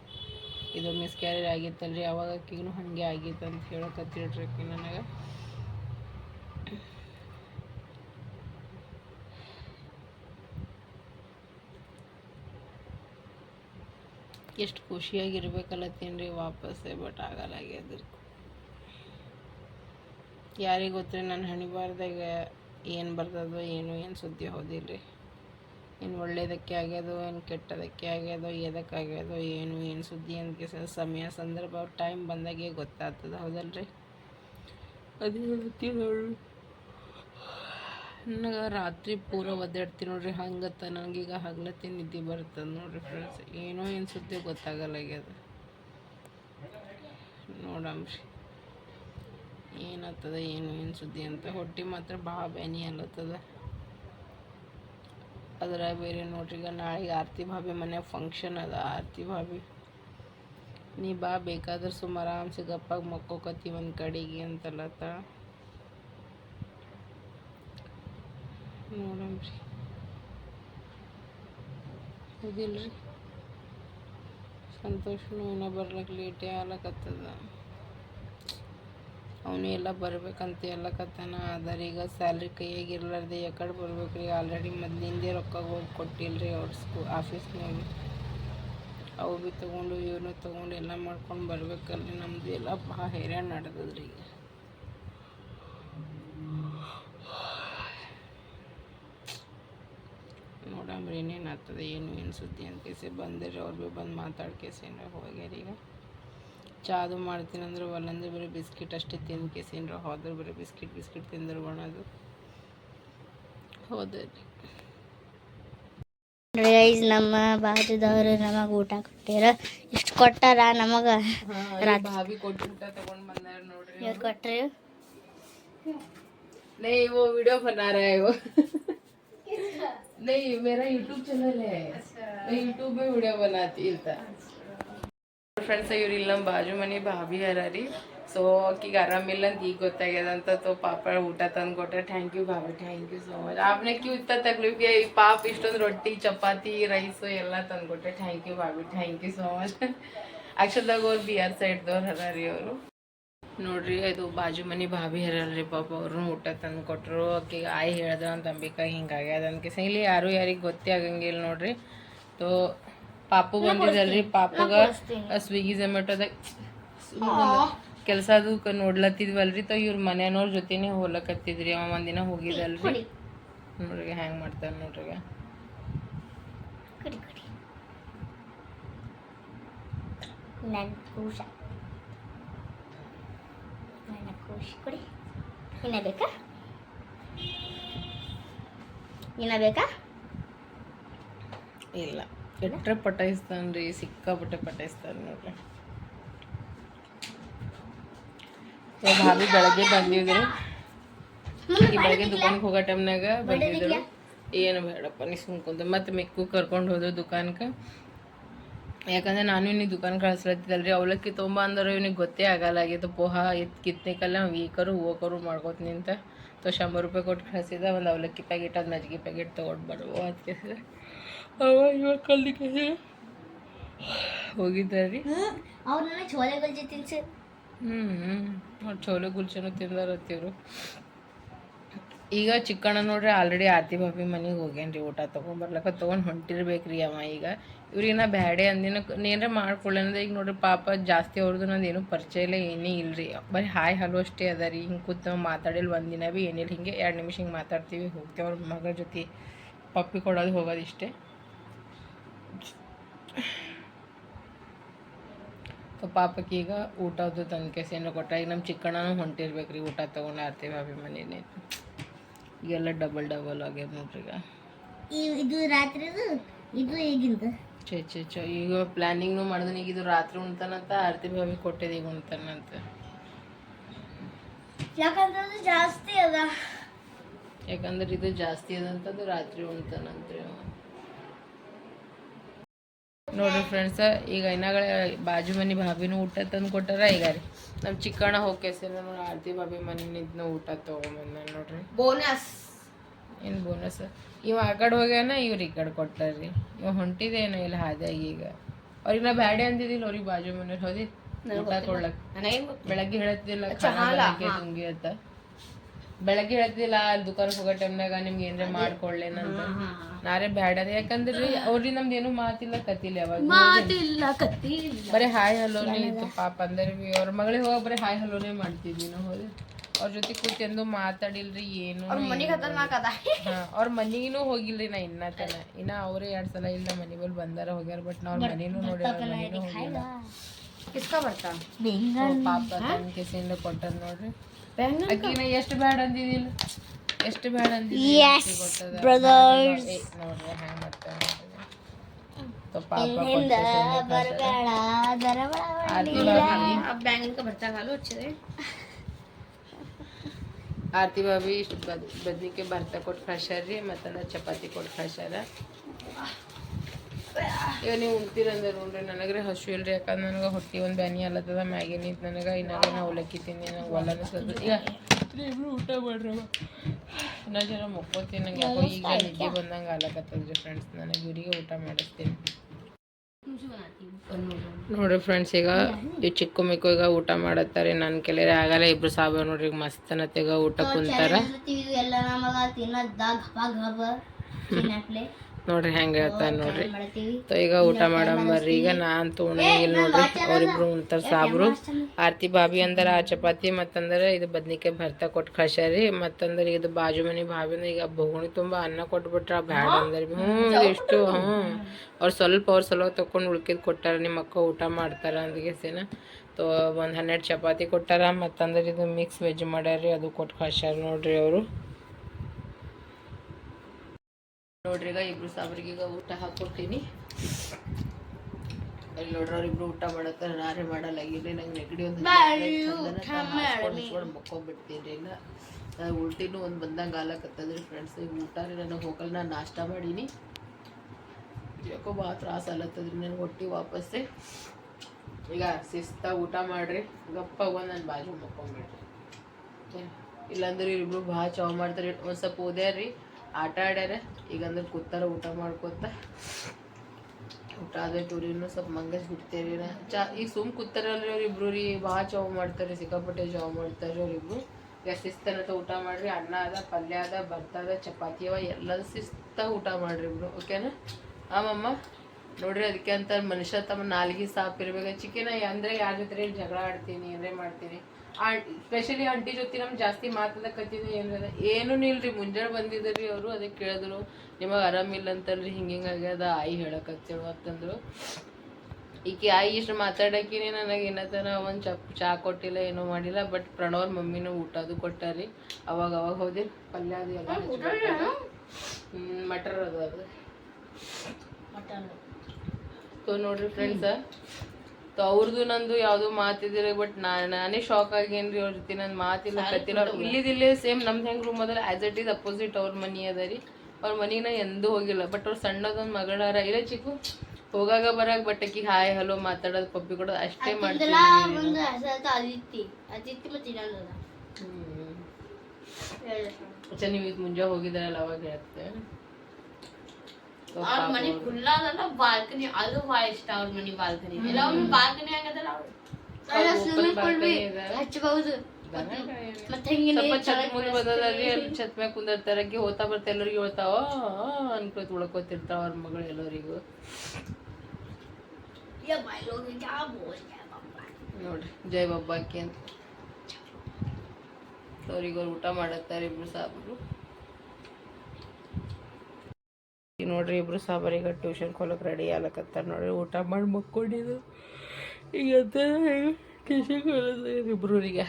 S1: ಇದು ಮಿಸ್ಕ್ಯಾರೇಜ್ ಆಗಿತ್ತಲ್ರಿ ಅವಾಗ ಆಕಿಗೂ ಹಂಗೆ ಆಗಿತ್ತು ಅಂತ ಹೇಳಕತ್ತಿಡ್ರಿ ನನಗೆ. ಎಷ್ಟು ಖುಷಿಯಾಗಿರ್ಬೇಕಲ್ಲತ್ತೀನಿ ರೀ ವಾಪಸ್ಸೇ ಬಟ್ ಆಗಲ್ಲಾಗ್ಯದ್ರಿ ಯಾರಿಗೆ ಗೊತ್ತ್ರಿ ನನ್ನ ಹಣಿಬಾರ್ದಾಗ ಏನು ಬರ್ತದೋ, ಏನು ಏನು ಸುದ್ದಿ ಹೋದಿಲ್ರಿ. ಏನು ಒಳ್ಳೆಯದಕ್ಕೆ ಆಗ್ಯದೋ ಏನು ಕೆಟ್ಟದಕ್ಕೆ ಆಗ್ಯದೋ ಎದಕ್ಕೆ ಆಗ್ಯದೋ ಏನು ಏನು ಸುದ್ದಿ ಅಂತ ಸಮಯ ಸಂದರ್ಭ ಟೈಮ್ ಬಂದಾಗೆ ಗೊತ್ತಾಗ್ತದೆ ಹೌದಲ್ರಿ? ಅದೇ ನೋಡ್ರಿ ನನಗೆ ರಾತ್ರಿ ಪೂರ ಒದ್ದಾಡ್ತೀನಿ ನೋಡ್ರಿ ಹಂಗತ್ತ ನನಗೀಗ ಹಗ್ಲತ್ತಿ ನಿದ್ದೆ ಬರ್ತದೆ ನೋಡ್ರಿ ಫ್ರೆಂಡ್ಸ್ ಏನೋ ಏನು ಸುದ್ದಿ ಗೊತ್ತಾಗಲ್ಲಾಗ್ಯದ ನೋಡಮ್ರಿ. ಏನಾಗ್ತದ ಏನು ಏನು ಸುದ್ದಿ ಅಂತ. ಹೊಟ್ಟೆ ಮಾತ್ರ ಭಾಳ ಬೆನಿ ಅಲ್ಲತ್ತದ ಅದ್ರ ಬೇರೆ ನೋಡ್ರಿ, ಈಗ ನಾಳೆಗೆ ಆರತಿ ಭಾಬಿ ಮನ್ಯಾಗ ಫಂಕ್ಷನ್ ಅದ. ಆರತಿ ಭಾಬಿ, ನೀ ಬಾ, ಬೇಕಾದ್ರೆ ಸುಮಾರು ಆರಾಮ್ಸೆ ಗಪ್ಪಾಗ ಮಕ್ಕೋಕತ್ತೀವಿ ಒಂದು ಕಡೆಗೆ ಅಂತಲ್ಲತ್ತ ನೋಡಮ್ರಿ. ಹೌದಿಲ್ರಿ ಸಂತೋಷನೂ ಏನೋ ಬರ್ಲಿಕ್ಕೆ ಲೇಟೇ ಆಗ್ಲಕತ್ತದ. ಅವನು ಎಲ್ಲ ಬರ್ಬೇಕಂತ ಎಲ್ಲಕತ್ತಾನ ಆದರೆ ಈಗ ಸ್ಯಾಲ್ರಿ ಕೈಯಾಗ ಇರ್ಲಾರ್ದೆ ಯಾಕಡೆ ಬರ್ಬೇಕ್ರಿ ಆಲ್ರೆಡಿ ಮೊದ್ಲಿಂದೇ ರೊಕ್ಕ ಹೋಗಿ ಕೊಟ್ಟಿಲ್ರಿ ಅವ್ರ ಸ್ಕೂ ಆಫೀಸ್ನಾಗ. ಅವು ಭೀ ತೊಗೊಂಡು, ಇವನು ತೊಗೊಂಡು ಎಲ್ಲ ಮಾಡ್ಕೊಂಡು ಬರ್ಬೇಕಲ್ರಿ. ನಮ್ಮದು ಎಲ್ಲ ಭಾಳ ಹೈರಾಣ ನಡೆದದ್ರಿ ಈಗ. ನೋಡಮ್ರಿ ಏನೇನು ಆಗ್ತದೆ ಏನು ಏನು ಸುದ್ದಿ ಅಂತ. ಕೇಸಿ ಬಂದಿರಿ ಅವ್ರು ಭೀ ಬಂದು ಮಾತಾಡ್ಕೇಸಿನ್ರ ಹೋಗ್ಯಾರ ಈಗ. ಚಾದು ಮಾಡ್ತೀನಿ ಅಂದ್ರೆ ಒಲ್ಲಂದ್ರೆ ಬರೀ ಬಿಸ್ಕಿಟ್ ಅಷ್ಟೇ ತಿಂದು ಕೇಸಿನ್ರ ಹೋದ್ರೆ ಬರೀ ಬಿಸ್ಕಿಟ್ ಬಿಸ್ಕಿಟ್ ತಿಂದ್ರೆ ಬಣದು ಹೋದ್ರಿ
S2: ಗೈಸ್ ನಮ್ಮ ಬಾಜುದವ್ರು ನಮಗೆ ಊಟ ಕೊಟ್ಟಿರ ಇಷ್ಟು ಕೊಟ್ಟಾರ ನಮಗೆ
S1: ಭಾವಿ ಕೊಟ್ಟು ಊಟ ತಗೊಂಡ್ ಬಂದಾರ ನೋಡ್ರಿ
S2: ಇವ್ರು ಕೊಟ್ರಿ
S1: नहीं वो वीडियो बना रहा है वो नहीं मेरा यूट्यूब चैनल है मैं यूट्यूब में वीडियो बनाती था ಫ್ರೆಂಡ್ಸ್ ಇವ್ರು ಇಲ್ಲಿ ನಮ್ಮ ಬಾಜು ಮನೆ ಭಾಭಿ ಹರ ರೀ ಸೊ ಆಕಿಗೆ ಆರಾಮಿಲ್ಲ ಅಂತ ಈಗ ಗೊತ್ತಾಗ್ಯದಂತ ತೋ ಪಾಪ ಊಟ ತಂದು ಕೊಟ್ಟೆ thank you bhabhi thank you so much ಆಮೇಲೆ ಕ್ಯೂ ಇತ್ತ ತಕ್ಲಿಫ್ಗೆ ಈ ಪಾಪ ಇಷ್ಟೊಂದು ರೊಟ್ಟಿ, ಚಪಾತಿ ರೈಸು ಎಲ್ಲ ತಂದು ಕೊಟ್ಟೆ thank you bhabhi thank you so much ಅಕ್ಷರದಾಗ ಅವ್ರು ಬಿ ಆರ್ ಸೈಡ್ದವ್ರು ಹರ ರೀ ಅವರು. ನೋಡ್ರಿ, ಇದು ಬಾಜು ಮನೆ ಭಾಭಿ ಹರಲ್ರಿ ಪಾಪ ಅವರು ಊಟ ತಂದು ಕೊಟ್ಟರು ಆಕಿಗೆ ಆಯ್ ಹೇಳಿದ್ರು ಅಂತ ಅಂಬಿಕಾ ಹಿಂಗೆ ಆಗ್ಯದ ಅಂತ ಇಲ್ಲಿ ಯಾರು ಯಾರಿಗೆ ಗೊತ್ತೇ ಆಗಂಗಿಲ್ಲ ನೋಡ್ರಿ. ತೋ ಪಾಪು ಬಂದಿದ್ದಲ್ರಿ ಪಾಪುಗ ಸ್ವಿಗ್ಗಿ ಝೊಮ್ಯಾಟೊದಾಗ ಕೆಲಸ ಅದು ನೋಡ್ಲತ್ತಿದ್ವಲ್ರಿ ತ ಇವ್ರ ಮನೆಯವ್ರ ಜೊತೆನೇ ಹೋಗ್ಲಕತ್ತಿದ್ರಿ ಅವ ಒಂದಿನ ಹೋಗಿದಲ್ರಿ. ನೋಡ್ರಿ ಹ್ಯಾಂಗ್ ಮಾಡ್ತಾರ ನೋಡ್ರಿ.
S2: ನನ್ನ ಕೂಶ. ನನ್ನ ಕೂಶ ಕೊಡಿ. ಇನ್ನ ಬೇಕಾ? ಇನ್ನ ಬೇಕಾ?
S1: ಇಲ್ಲ. ಎಟ್ರೆ ಪಟಾಯಿಸ್ತಾನ್ರಿ, ಸಿಕ್ಕಾಪಟ್ಟೆ ಪಟಾಯಿಸ್ತಾನ ನೋಡ್ರಿ. ಭಾವಿ ಬೆಳಗ್ಗೆ ಬಂದಿದ್ರು. ಈ ಬೆಳಗ್ಗೆ ದುಕಾನ್ಗೆ ಹೋಗೋ ಟೈಮ್ನಾಗ ಬಂದಿದ್ರು. ಏನು ಬೇಡಪ್ಪ, ನೀ ಸುಮ್ಕೊಂತ ಮತ್ತೆ ಮೆಕ್ಕು ಕರ್ಕೊಂಡು ಹೋದ್ರು ದುಕಾನ್ಗೆ ಯಾಕಂದ್ರೆ ನಾನು ಇವ್ನಿಗೆ ದುಕಾನ್ ಕಳಿಸ್ಲತ್ತಿದ್ದಲ್ರಿ. ಅವಲಕ್ಕಿ ತೊಂಬ ಅಂದ್ರೆ ಇವ್ನಿಗೆ ಗೊತ್ತೇ ಆಗಲ್ಲಾಗಿತ್ತು ಪೋಹಾ, ಎತ್ ಕರು ವೀಕರು ಹೋಗೋರು ಮಾಡ್ಕೋತ ನಿಂತ. ತೊ, ಶಂಬರ್ ರೂಪಾಯಿ ಕೊಟ್ಟು ಕಳಿಸಿದ ಒಂದು ಅವಲಕ್ಕಿ ಪ್ಯಾಕೆಟ್, ಅದು ಮಜ್ಜಿಗೆ ಪ್ಯಾಕೆಟ್ ತೊಗೊಂಡು ಅದಕ್ಕೆ ಅವ ಇವಾಗ ಕಲ್ಲಿಗೆ ಹೋಗಿದ್ದಾರ್ರಿ.
S2: ಅವ್ರು ನನಗೆ ಚೋಲೆ ತಿನ್ಸಿ
S1: ಹ್ಞೂ ಅವ್ರು ಚೋಲೆ ಗುಲ್ಚನು ತಿಂದಾರತ್ತಿವ್ರು ಈಗ ಚಿಕ್ಕಣ್ಣ ನೋಡ್ರಿ ಆಲ್ರೆಡಿ ಆತಿ ಬಾಬಿ ಮನೆಗೆ ಹೋಗ್ಯಾನ್ರಿ ಊಟ ತೊಗೊಂಬರ್ಲಕ್ಕ ತೊಗೊಂಡು ಹೊಂಟಿರ್ಬೇಕ್ರಿ ಅವ ಈಗ. ಇವ್ರಿಗೆ ನಾ ಬ್ಯಾಡೆ ಅಂದಿನ ಏನಾರ ಮಾಡ್ಕೊಳ್ಳಂದ್ರೆ ಈಗ ನೋಡ್ರಿ ಪಾಪ ಜಾಸ್ತಿ ಅವ್ರದ್ದು ನಂದು ಏನೂ ಪರಿಚಯ ಇಲ್ಲ ಏನೇ ಇಲ್ರಿ. ಬರೀ ಹಾಯ್ ಹಲೋ ಅಷ್ಟೇ ಅದ ರೀ. ಹಿಂಗೆ ಕೂತ ಮಾತಾಡಿಲ್ಲ ಮಾತಾಡಿಲ್ಲ ಒಂದಿನ ಭೀ ಏನಿಲ್ಲ ಹಿಂಗೆ ಎರಡು ನಿಮಿಷ ಹಿಂಗೆ ಮಾತಾಡ್ತೀವಿ ಹೋಗ್ತೇವೆ ಅವ್ರ ಮಗಳ ಜೊತೆ. ಪಪ್ಪಿ ಕೊಡೋದು ಹೋಗೋದು ಇಷ್ಟೇ. ಸೊ ಪಾಪಕ್ಕೆ ಈಗ ಊಟದ್ದು ತಂದು ಏನೋ ಕೊಟ್ಟ ಈಗ ನಮ್ಮ ಚಿಕ್ಕಣ್ಣನೂ ಹೊಂಟಿರ್ಬೇಕ್ರಿ. ಊಟ ತೊಗೊಂಡು ಆರ್ತೀವಿ ಅಭಿಮಾನಿನೇ. ಮನೇನೆ ಈಗೆಲ್ಲ ಡಬಲ್ ಡಬಲ್ ಆಗ್ಯದ ನೋಡ್ರಿ ಈಗ.
S2: ಇದು ರಾತ್ರಿ ಇದು ಈಗಿಂದ.
S1: ಚೇ ಚೇ ಚೋ ಈಗ ಪ್ಲ್ಯಾನಿಂಗ್ನು ಮಾಡಿದ್ರೆ ಈಗ ಇದು ರಾತ್ರಿ ಉಣ್ತಾನಂತ ಆರ್ತಿ ಭಾವಿ ಕೊಟ್ಟಿದೆ ಈಗ ಉಣ್ತಾನಂತ.
S2: ಯಾಕಂದ್ರೆ ಜಾಸ್ತಿ ಅದ.
S1: ಯಾಕಂದ್ರೆ ಇದು ಜಾಸ್ತಿ ಅದಂತಂದು ರಾತ್ರಿ ಉಣ್ತಾನಂತ್ರಿ ಅವ. ನೋಡ್ರಿ ಫ್ರೆಂಡ್ಸ ಈಗ ಇನ್ನಗಳ ಬಾಜು ಮನೆ ಭಾಬಿನೂ ಊಟ ತಂದು ಕೊಟ್ಟಾರ ಈಗ ರೀ. ನಮ್ಮ ಚಿಕ್ಕಣ್ಣ ಹೋಗ್ಕೇಸಿ ನೋಡಿ ಆರ್ತಿ ಭಾಬಿ ಮನೆಯಿಂದ ಊಟ ತೊಗೊಂಬಂದ ನೋಡ್ರಿ.
S3: ಬೋನಸ್
S1: ಏನು ಬೋನಸ್ ಇವ ಆ ಕಡೆ ಹೋಗ್ಯಾನ ಇವ್ರು ಈ ಕಡೆ ಕೊಟ್ಟಾರ್ರಿ ಇವ ಹೊಂಟಿದೇನೋ ಇಲ್ಲ ಹಾದ್ಯಾಗ ಈಗ. ಅವ್ರಿಗೆ ನಾ ಬ್ಯಾಡೆ ಅಂದಿದ್ದಿಲ್ಲ ಅವ್ರಿಗೆ ಬಾಜು ಮನೆಯವ್ರು ಹೋದಿ. ಊಟ ಕೊಡ್ಲಕ್. ಬೆಳಗ್ಗೆ ಹೇಳತ್ತಿಲ್ಲ ಅಂತ. ಬೆಳಗ್ಗೆ ಹೇಳ್ತಿಲ್ಲ ಅಲ್ಲಿ ದುಕಾನ್ ಹೋಗೋ ಟೈಮ್ನಾಗ ನಿಮ್ಗೆ ಏನ್ರ ಮಾಡ್ಕೊಳ್ಳೇನಂತ ನಾರೇ ಬ್ಯಾಡ. ಯಾಕಂದ್ರೆ ಅವ್ರಿ ನಮ್ದು ಏನು ಮಾತಿಲ್ಲ ಕತ್ತಿಲ್ಲ ಯಾವಾಗ.
S2: ಮಾತಿಲ್ಲ ಕತ್ತಿ
S1: ಬರೀ ಹಾಯ್ ಹಲೋನೇ ಇತ್ತು ಪಾಪ ಅಂದ್ರೆ ಬಿ ಅವ್ರ ಮಗಳಿಗೆ ಹೋಗ ಬರೀ ಹಾಯ್ ಹಲೋನೇ ಮಾಡ್ತಿದ್ವಿ ನಾವು ಹೋದ್ರೆ ಅವ್ರ ಜೊತೆ ಕೂತ್ ಎಂದು ಮಾತಾಡಿಲ್ರಿ ಏನು ಅವ್ರ ಮನಿಗೂ ಹೋಗಿಲ್ರಿ ನಾ ಇನ್ನ ತನ. ಇನ್ನ ಅವರೇ ಎರಡ್ ಸಲ ಇಲ್ಲ ಮನಿ ಬಲ್ ಬಂದಾರ ಹೋಗ್ಯಾರ ಬಟ್ ನಾವ್ ಮನೇನು ನೋಡಿ ಮನಿನೂ ಹೋಗಿಲ್ಲ. ಪಾಪ ಕೆಸಿಂದ ಕೊಟ್ಟದ್ ನೋಡ್ರಿ. ಅಕ್ಕಿನ ಎಷ್ಟು ಬ್ಯಾಡ ಅಂದಿದಿಲ್ಲ ಎಷ್ಟು ಬ್ಯಾಡ ಅಂದಿದ್ದಿ ಗೊತ್ತದ?
S2: brothers.
S1: ಏ, ನೋಡ್ರಿ ಹ್ಯಾಂಗ ಮಾಡ್ತಾರ So, ಪಾಪ
S2: ಹಿಂದ ಬರಬೇಡ ದರಬೇಡ
S1: ಆರ್ತಿ ಭಾಬಿ
S3: ಬ್ಯಾಂಗಿನ ಬರ್ತಾ ಹಾಲು ಹಚ್ಚಿದೆ.
S1: ಆರ್ತಿ ಭಾಬಿ ಇಷ್ಟು ಬದ್ ಬದ್ನಿಕಾಯಿ ಭರ್ತ ಕೊಟ್ಟು ಕಳ್ಸ್ಯಾರ್ರಿ ಮತ್ತಂದ್ರೆ ಚಪಾತಿ ಕೊಟ್ಟು ಕಳ್ಸ್ಯಾರ ಈಗ ನೀವು ಉಣ್ತೀರಂದ್ರೆ ನೋಡ್ರಿ ನನಗ್ರೆ ಹಸು ಇಲ್ರಿ ಯಾಕಂದ್ರೆ ನನಗೆ ಹೊಟ್ಟಿ ಒಂದು ಬ್ಯಾನಿ ಅಲ್ಲತ್ತದ ಮ್ಯಾಗಿ ನಿಂತು ನನಗೆ. ಇನ್ನಾಗ ನಾ ಅವಲಕ್ಕಿ ತಿಂದಿ ನಂಗೆ ಒಲ್ಲ ಅನಿಸ್ತದ ಈಗ ಇಬ್ರು ಊಟ ಮಾಡ್ರಿ ನಾ ಜನ ಮುಕ್ಕೋತೀನಿ ನಂಗೆ ಯಾಕೋ ಈಗ ನಿದ್ದೆ ಬಂದಂಗೆ ಅಲ್ಲಕತ್ತದ್ರಿ ಫ್ರೆಂಡ್ಸ್ ನನಗೆ ಇವರಿಗೆ ಊಟ ಮಾಡಿಸ್ತೀನಿ. ನೋಡ್ರಿ ಫ್ರೆಂಡ್ಸ್ ಈಗ ಈ ಚಿಕ್ಕ ಮಿಕ್ಕು ಈಗ ಊಟ ಮಾಡತ್ತಾರೆ. ನನ್ನ ಕೆಲರೆ ಆಗಲ್ಲ ಇಬ್ರು ಸಾಬ ನೋಡ್ರಿ ಈಗ ಮಸ್ತನತ್ತೆಗ ಊಟ ಕುಂತಾರ. ನೋಡ್ರಿ ಹೆಂಗ ಹೇಳ್ತಾನೆ ನೋಡ್ರಿ. ಸೊ ಈಗ ಊಟ ಮಾಡಂಬರ್ರಿ ಈಗ ನಾನು ಉಣಂಗಿಲ್ಲ ನೋಡ್ರಿ. ಅವ್ರಿಬ್ರು ಉಣ್ತಾರೆ ಸಾಬ್ರು. ಆರ್ತಿ ಬಾಬಿ ಅಂದ್ರ ಆ ಚಪಾತಿ ಮತ್ತಂದ್ರೆ ಇದು ಬದ್ನಿಕಾಯಿ ಭರ್ತಾ ಕೊಟ್ಟು ಕಳ್ಸ್ಯಾರಿ ಮತ್ತಂದ್ರ ಇದು ಬಾಜು ಮನೆ ಭಾಬಿ ಅಂದ್ರೆ ಈಗ ಭೋಗಣಿ ತುಂಬಾ ಅನ್ನ ಕೊಟ್ಬಿಟ್ರೆ ಬ್ಯಾಡ ಅಂದ್ರೆ ಹ್ಞೂ ಎಷ್ಟು ಹ್ಞೂ ಅವ್ರು ಸ್ವಲ್ಪ ಅವ್ರು ಸಲ ತೊಗೊಂಡು ಉಳ್ಕಿದ್ ಕೊಟ್ಟಾರ ನಿಮ್ಮ ಅಕ್ಕ ಊಟ ಮಾಡ್ತಾರ ಅಂದ್ಗೆಸಿನ ತೋ ಒಂದು ಹನ್ನೆರಡು ಚಪಾತಿ ಕೊಟ್ಟಾರ ಮತ್ತಂದ್ರ ಇದು ಮಿಕ್ಸ್ ವೆಜ್ ಮಾಡ್ಯಾರಿ ಅದು ಕೊಟ್ಟು ಕಳ್ಸ್ಯಾರ ನೋಡ್ರಿ ಅವರು. ನೋಡ್ರಿ ಈಗ ಇಬ್ರು ಸಾಬ್ರಿಗೆ ಈಗ ಊಟ ಹಾಕೊಟ್ಟಿನಿ ಅಲ್ಲಿ ನೋಡ್ರಿ ಅವ್ರಿಬ್ರು ಊಟ ಮಾಡತ್ತಾರ ನಾರೇ ಮಾಡಲ್ಲ ಇಲ್ಲಿ ನಂಗೆ ನೆಗಡಿ ಒಂದು ಮಕ್ಕೊಂಡ್ಬಿಡ್ತೀನಿ ನಾನು ಉಲ್ಟಿನೂ ಒಂದು ಬಂದಂಗೆ ಆಲಕತ್ತದ್ರಿ ಫ್ರೆಂಡ್ಸ್ ಈಗ ಊಟ ರೀ ನನಗೆ ಹೋಗಲ್ಲ ನಾನು ನಾಷ್ಟ ಮಾಡೀನಿ. ಯಾಕೋ ಭಾಳ ತ್ರಾಸ ಆಲತ್ತದ್ರಿ ನನಗೆ ಹೊಟ್ಟಿ ವಾಪಸ್ಸೇ. ಈಗ ಶಿಸ್ತ ಊಟ ಮಾಡ್ರಿ ಗಪ್ಪ ಒಂದು ನನ್ನ ಬಾಜು ಮಕ್ಕೊಂಬಿಡ್ರಿ. ಏನ್? ಇಲ್ಲಾಂದ್ರೆ ಇಬ್ರು ಭಾಳ ಚಾವ್ ಮಾಡ್ತಾರೆ ಒಂದು ಸ್ವಲ್ಪ ಓದ್ಯಾರ್ರಿ. ಆಟ ಆಡ್ಯಾರ. ಈಗ ಅಂದ್ರೆ ಕೂತಾರ ಊಟ ಮಾಡ್ಕೊತ. ಊಟ ಆದ್ರೆ ಟೂರಿನೂ ಸ್ವಲ್ಪ ಮಂಗಸ್ ಬಿಡ್ತೇರಿ ನಾ. ಚಾ, ಈಗ ಸುಮ್ ಕೂತಾರಲ್ರಿ ಅವ್ರಿಬ್ರು ರೀ ಭಾಳ ಚಾವ್ ಮಾಡ್ತಾರೆ ಸಿಕ್ಕಾಪಟ್ಟೆ ಜಾವ್ ಮಾಡ್ತಾರೆ ಅವ್ರಿಬ್ರು ಈಗ ಊಟ ಮಾಡ್ರಿ, ಅನ್ನ ಅದ, ಪಲ್ಯ ಅದ ಭತ್ತ ಅದ, ಚಪಾತಿ ಅವ ಎಲ್ಲದ ಶಿಸ್ತ ಊಟ ಮಾಡ್ರಿ ಇಬ್ರು ಓಕೆನಾ ಆಮಮ್ಮ ನೋಡ್ರಿ ಅದಕ್ಕೆ ಅಂತ ಮನುಷ್ಯ ತಮ್ಮ ನಾಲ್ಗೆ ಸಾಪ್ ಇರ್ಬೇಕು. ಚಿಕನ ಅಂದ್ರೆ ಯಾರ ಜೊತೆ ಜಗಳ ಆಡ್ತೀನಿ ಏನೇ ಮಾಡ್ತೀನಿ. ಸ್ಪೆಷಲಿ ಆಂಟಿ ಜೊತೆ ನಮ್ಗೆ ಜಾಸ್ತಿ ಮಾತಾಡಕತ್ತಿದ್ದೆ ಏನಾರ ಏನೂ ಇಲ್ರಿ ಮುಂಜಾನೆ ಬಂದಿದ್ರಿ ಅವರು ಅದಕ್ಕೆ ಕೇಳಿದ್ರು. ನಿಮಗೆ ಆರಾಮಿಲ್ಲ ಅಂತಲ್ರಿ ಹಿಂಗೆ ಹಿಂಗೆ ಆಗ್ಯದ ಆಯಿ ಹೇಳಕತ್ತೇಳು ಅಂತಂದ್ರು. ಈಕೆ ಆಯಿ ಇಷ್ಟು ಮಾತಾಡಕಿನಿ ನನಗೆ ಏನತನ ಒಂದು ಚಾ ಚಾ ಕೊಟ್ಟಿಲ್ಲ ಏನೂ ಮಾಡಿಲ್ಲ ಬಟ್ ಪ್ರಣವ್ರ ಮಮ್ಮಿನೂ ಊಟ ಅದು ಕೊಟ್ಟಾರಿ. ಅವಾಗ ಅವಾಗ ಹೋದಿ ಪಲ್ಯ ಅದು ಎಲ್ಲ ಮಟರ್ ಅದು ಅದು. ಸೊ ನೋಡ್ರಿ ಫ್ರೆಂಡ್ಸ ಸೊ ಅವ್ರದ್ದು ನಂದು ಯಾವ್ದು ಮಾತಿದ್ರೆ ಬಟ್ ನಾನೇ ಶಾಕ್ ಆಗೇನ್ರಿ ಅವ್ರ ಜೊತೆ ನನ್ನ ಮಾತಿಲ್ಲ ಕತ್ತಿಲ್ಲ ಇಲ್ಲಿದಿಲ್ಲೇ ಸೇಮ್ ನಮ್ದು ಹೆಂಗ್ ರೂಮ್ ಅದಲ್ಲ ಆಸ್ ಇಟ್ ಈಸ್ ಅಪೋಸಿಟ್ ಅವ್ರ ಮನಿ ಅದ ರೀ. ಅವ್ರ ಮನಿಗೆ ನಾ ಎಂದೂ ಹೋಗಿಲ್ಲ ಬಟ್ ಅವ್ರು ಸಣ್ಣದೊಂದು ಮಗಳಾರ. ಇಲ್ಲ ಚಿಕ್ಕು ಹೋಗಾಗ ಬರಾಗ ಬಟ್ ಅಕ್ಕಿ ಹಾಯ್ ಹಲೋ ಮಾತಾಡೋದು ಪಪ್ಪಿ ಕೊಡೋದು ಅಷ್ಟೇ ಮಾಡ್ತೀವಿ
S2: ಒಂದು
S1: ಮುಂಜಾನೆ ಹೋಗಿದಾರಲ್ಲ ಅವಾಗ ಮತ್ತೆ
S3: ಅವ್ರ ಮನೆ ಕುಲ್ಲಾದಲ್ಲ ಬಾಲ್ಕನಿ ಅದು ಭಾಳ ಇಷ್ಟ ಅವ್ರ ಮನೆ ಬಾಲ್ಕನಿ ಇಲ್ಲ ಅವ್ರ ಬಾಲ್ಕನಿ ಆಗದಲ್ಲ ಅವ್ರು
S2: ಸ್ವಿಮ್ಮಿಂಗ್ ಪೂಲ್ ಬಿ ಹಚ್ಚಬಹುದು ಮತ್ತೆ ಹಿಂಗೆ
S1: ಛತ್ ಮುಂದೆ ಬದಲಾಗಿ ಛತ್ ಮ್ಯಾಗ ಕುಂದಿರ್ತಾರಾಗಿ ಹೋಗ್ತಾ ಬರ್ತಾ ಎಲ್ಲರಿಗೂ ಹೇಳ್ತಾವ ಅನ್ಕೋತ ಉಳ್ಕೋತಿರ್ತಾವ ಅವ್ರ ಮಗಳು ಎಲ್ಲರಿಗೂ ನೋಡ್ರಿ ಜೈ ಬಬ್ಬಾಕಿ ಅಂತ ಅವ್ರಿಗೆ ಊಟ ಮಾಡತ್ತಾರೆ ಇಬ್ರು ಸಾಬ್ರು ನೋಡ್ರಿ, ಇಬ್ರು ಸಾಬರಿಗ ಟ್ಯೂಷನ್ ಕೊಲಕ್ಕೆ ರೆಡಿ ಆಗ್ಲಕತ್ತಾರ ನೋಡ್ರಿ. ಊಟ ಮಾಡಿ ಮಕ್ಕೊಂಡಿದ್ದು. ಈಗ ಟ್ಯೂಷನ್ ಕೊಲದ? ಇಬ್ರು ಈಗ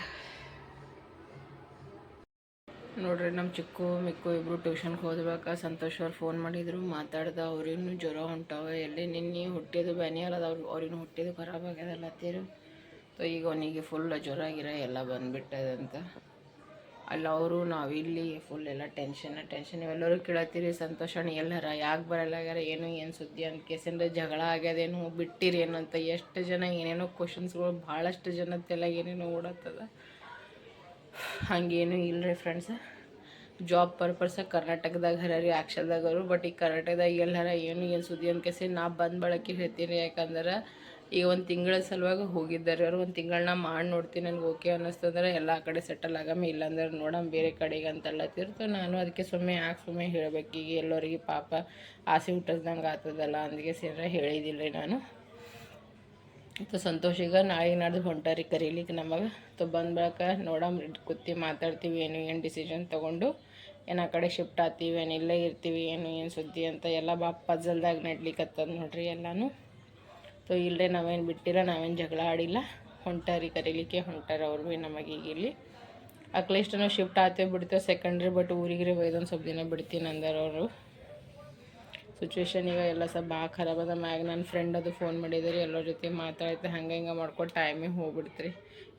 S1: ನೋಡ್ರಿ ನಮ್ಮ ಚಿಕ್ಕು ಮಿಕ್ಕು ಇಬ್ರು ಟ್ಯೂಷನ್ಗೆ ಹೋದ್ಬೇಕಾ. ಸಂತೋಷ್ ಅವ್ರು ಫೋನ್ ಮಾಡಿದ್ರು, ಮಾತಾಡ್ದ. ಅವ್ರಿಗೂ ಜ್ವರ ಹೊಂಟಾವ. ಎಲ್ಲಿ ನಿನ್ನೆ ಹುಟ್ಟಿದ್ದು ಬ್ಯಾನಿ ಅಲ್ಲದ ಅವ್ರು ಅವ್ರಿಗೂ ಹುಟ್ಟಿದ್ದು ಖರಾಬ್ ಆಗ್ಯದಲ್ಲ ತೀರು. ಸೊ ಈಗ ಅವನಿಗೆ ಫುಲ್ ಜ್ವರ ಗಿರ ಎಲ್ಲ ಬಂದ್ಬಿಟ್ಟದಂತ. ಅಲ್ಲ, ಅವರು ನಾವು ನಾವಿಲ್ಲಿ ಫುಲ್ ಎಲ್ಲ ಟೆನ್ಷನ್ ಟೆನ್ಷನ್ ಇವೆಲ್ಲರೂ ಕೇಳತ್ತೀರಿ, ಸಂತೋಷ ಎಲ್ಲರ ಯಾಕೆ ಬರಲ್ಲಾಗ್ಯಾರ ಏನು ಏನು ಸುದ್ದಿ? ಅಂತ ಕೇಸಂದ್ರೆ ಜಗಳ ಆಗ್ಯದೇನು ಬಿಟ್ಟಿರಿ ಅಂತ ಎಷ್ಟು ಜನ ಏನೇನೋ ಕ್ವಶನ್ಸ್ಗಳು ಭಾಳಷ್ಟು ಜನ ತಲೆಗೆ ಏನೇನೋ ಓಡತ್ತದ ಹಂಗೇನು ಇಲ್ಲರಿ ಫ್ರೆಂಡ್ಸ್ ಜಾಬ್ ಪರ್ಪಸ್ ಕರ್ನಾಟಕದಾಗ ಹರೀ ರೀ ಆಕ್ಷಲ್ದಾಗ ಅವರು ಬಟ್ ಈ ಕರ್ನಾಟಕದಾಗ ಎಲ್ಲರ ಏನು ಏನು ಸುದ್ದಿ? ಅಂತ ಕೇಸಿ ನಾ ಬಂದ್ ಬಳಕೆ ಹೇಳ್ತೀನಿ ಯಾಕಂದ್ರೆ ಈಗ ಒಂದು ತಿಂಗಳ ಸಲುವಾಗಿ ಹೋಗಿದ್ದಾರೆ. ಅವ್ರು ಒಂದು ತಿಂಗಳನ್ನ ಮಾಡಿ ನೋಡ್ತೀನಿ ನನಗೆ ಓಕೆ ಅನ್ನಿಸ್ತಂದ್ರೆ ಎಲ್ಲ ಕಡೆ ಸೆಟಲ್ ಆಗಮ್ಮ ಇಲ್ಲಾಂದ್ರೆ ನೋಡಮ್ಮ ಬೇರೆ ಕಡೆಗೆ ಅಂತಲ್ಲತ್ತಿರ್ತು ನಾನು ಅದಕ್ಕೆ ಸುಮ್ಮನೆ ಯಾಕೆ ಸುಮ್ಮನೆ ಹೇಳಬೇಕು? ಈಗ ಎಲ್ಲರಿಗೆ ಪಾಪ ಆಸೆ ಹುಟ್ಟಿಸ್ದಂಗೆ ಆಗ್ತದಲ್ಲ ಅಂದಿಗೆ ಸೇರ ಹೇಳಿದಿಲ್ಲ ರೀ ನಾನು. ಮತ್ತು ಸಂತೋಷ ಈಗ ನಾಳೆ ನಾಡ್ದು ಹೊಂಟಾರಿ ಕರೀಲಿಕ್ಕೆ ನಮಗೆ. ತೊ ಬಂದ ಬಳಿಕ ನೋಡಮ್. ಕೂತಿ ಮಾತಾಡ್ತೀವಿ. ಏನು ಏನು ಡಿಸಿಷನ್ ತೊಗೊಂಡು ಏನು ಆ ಕಡೆ ಶಿಫ್ಟ್ ಆಗ್ತೀವಿ? ಏನು ಇಲ್ಲೇ ಇರ್ತೀವಿ? ಏನು ಏನು ಸುದ್ದಿ ಅಂತ ಎಲ್ಲ ಬಾ ಪಜಲ್ದಾಗ ನಡ್ಲಿಕ್ಕತ್ತದ ನೋಡ್ರಿ ಎಲ್ಲನೂ. ಸೊ ಇಲ್ಲದೆ ನಾವೇನು ಬಿಟ್ಟಿಲ್ಲ, ನಾವೇನು ಜಗಳ ಆಡಿಲ್ಲ. ಹೊಂಟಾರಿ, ಕರೀಲಿಕ್ಕೆ ಹೊಂಟಾರ ಅವ್ರು ಭೀ ನಮಗೆ ಈಗ ಇಲ್ಲಿ ಅಟ್ಲೀಸ್ಟ್ ನಾವು ಶಿಫ್ಟ್ ಆತೇ ಬಿಡ್ತೇವೆ ಸೆಕೆಂಡ್ರಿ ಬಟ್ ಊರಿಗೆ ಒಯ್ದೊಂದು ಸ್ವಲ್ಪ ದಿನ ಬಿಡ್ತೀನಿ ಅಂದರು ಅವರು. ಸಿಚುವೇಶನ್ ಈಗ ಎಲ್ಲ ಸ್ವಲ್ಪ ಭಾಳ ಖರಾಬ್ ಅದ. ಮ್ಯಾಗ ನನ್ನ ಫ್ರೆಂಡ್ ಅದು ಫೋನ್ ಮಾಡಿದ್ರಿ, ಎಲ್ಲರ ಜೊತೆ ಮಾತಾಡ್ತೆ, ಹಂಗೆ ಹಿಂಗೆ ಮಾಡ್ಕೊಂಡು ಟೈಮಿಗೆ ಹೋಗ್ಬಿಡ್ತ್ರಿ.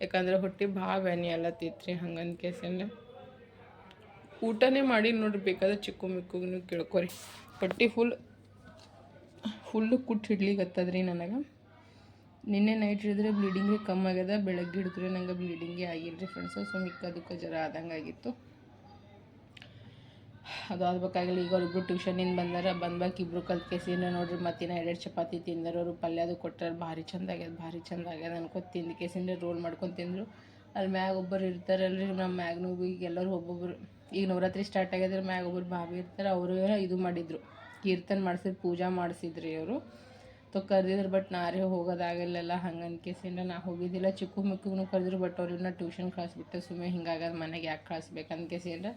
S1: ಯಾಕಂದ್ರೆ ಹುಟ್ಟಿ ಭಾಳ ಬೆನಿ ಎಲ್ಲ ತಿತ್ರಿ ಹಂಗಂದ ಕೇಸಿಂದ ಊಟನೇ ಮಾಡಿ ನೋಡ್ರಿ, ಬೇಕಾದ್ರೆ ಚಿಕ್ಕು ಮಿಕ್ಕು ಕೇಳ್ಕೊರಿ. ಹೊಟ್ಟಿ ಫುಲ್ ಫುಲ್ಲು ಕುಟ್ಟು ಹಿಡ್ಲಿಗತ್ತದ್ರಿ ನನಗೆ? ನಿನ್ನೆ ನೈಟ್ ಹಿಡಿದ್ರೆ ಬ್ಲೀಡಿಂಗೇ ಕಮ್ಮಿ ಆಗ್ಯದ, ಬೆಳಗ್ಗೆ ಹಿಡಿದ್ರೆ ನಂಗೆ ಬ್ಲೀಡಿಂಗೇ ಆಗಿಲ್ಲ ರೀ ಫ್ರೆಂಡ್ಸು ಮಿಕ್ಕ ಮಿಕ್ಕದಕ್ಕೆ ಜ್ವರ ಆದಂಗೆ ಆಗಿತ್ತು. ಅದು ಆಗ್ಬೇಕಾಗಿಲ್ಲ, ಈಗ ಅವ್ರಿಬ್ರು ಟ್ಯೂಷನಿಂದ ಬಂದಾರ ಬಂದ್ಬಾಕ ಇಬ್ಬರು ಕಲ್ತು ಕೇಸಿನ ನೋಡ್ರಿ ಮತ್ತಿನ ಎರಡು ಚಪಾತಿ ತಿಂದರು ಅವರು, ಪಲ್ಯ ಅದು ಕೊಟ್ಟಾರ, ಭಾರಿ ಚಂದ ಆಗ್ಯದ, ಭಾರಿ ಚಂದ ಆಗ್ಯದ ಅನ್ಕೋ ತಿಂದು ಕೇಸಿಂದ ರೋಲ್ ಮಾಡ್ಕೊಂಡು ತಿಂದರು. ಅಲ್ಲಿ ಮ್ಯಾಗ ಒಬ್ಬರು ಇರ್ತಾರಲ್ರಿ ನಮ್ಮ ಮ್ಯಾಗ್ನೂ ಈಗ ಎಲ್ಲರೂ ಒಬ್ಬೊಬ್ಬರು ಈಗ ನವರಾತ್ರಿ ಸ್ಟಾರ್ಟ್ ಆಗ್ಯದ್ರ ಮ್ಯಾಗ ಒಬ್ಬರು ಭಾವಿ ಇರ್ತಾರೆ, ಅವರು ಇದು ಮಾಡಿದ್ರು. ಕೀರ್ತನ್ ಮಾಡ್ಸಿದ್ರು ಪೂಜಾ ಮಾಡಿಸಿದ್ರಿ ಅವರು. ತೊ ಕರೆದಿದ್ರು ಬಟ್ ನಾರೇ ಹೋಗೋದಾಗಲಿಲ್ಲ ಹಂಗನ್ ಕೇಸಿಂದ ನಾ ಹೋಗಿದ್ದಿಲ್ಲ. ಚಿಕ್ಕು ಮಿಕ್ಕೂ ಕರೆದ್ರು ಬಟ್ ಅವ್ರನ್ನ ಟ್ಯೂಷನ್ ಕಳಿಸ್ಬಿಟ್ಟೆ ಸುಮ್ಮನೆ ಹಿಂಗಾಗದ ಮನೆಗೆ ಯಾಕೆ ಕಳಿಸ್ಬೇಕಂತ ಕೇಸಿಂದ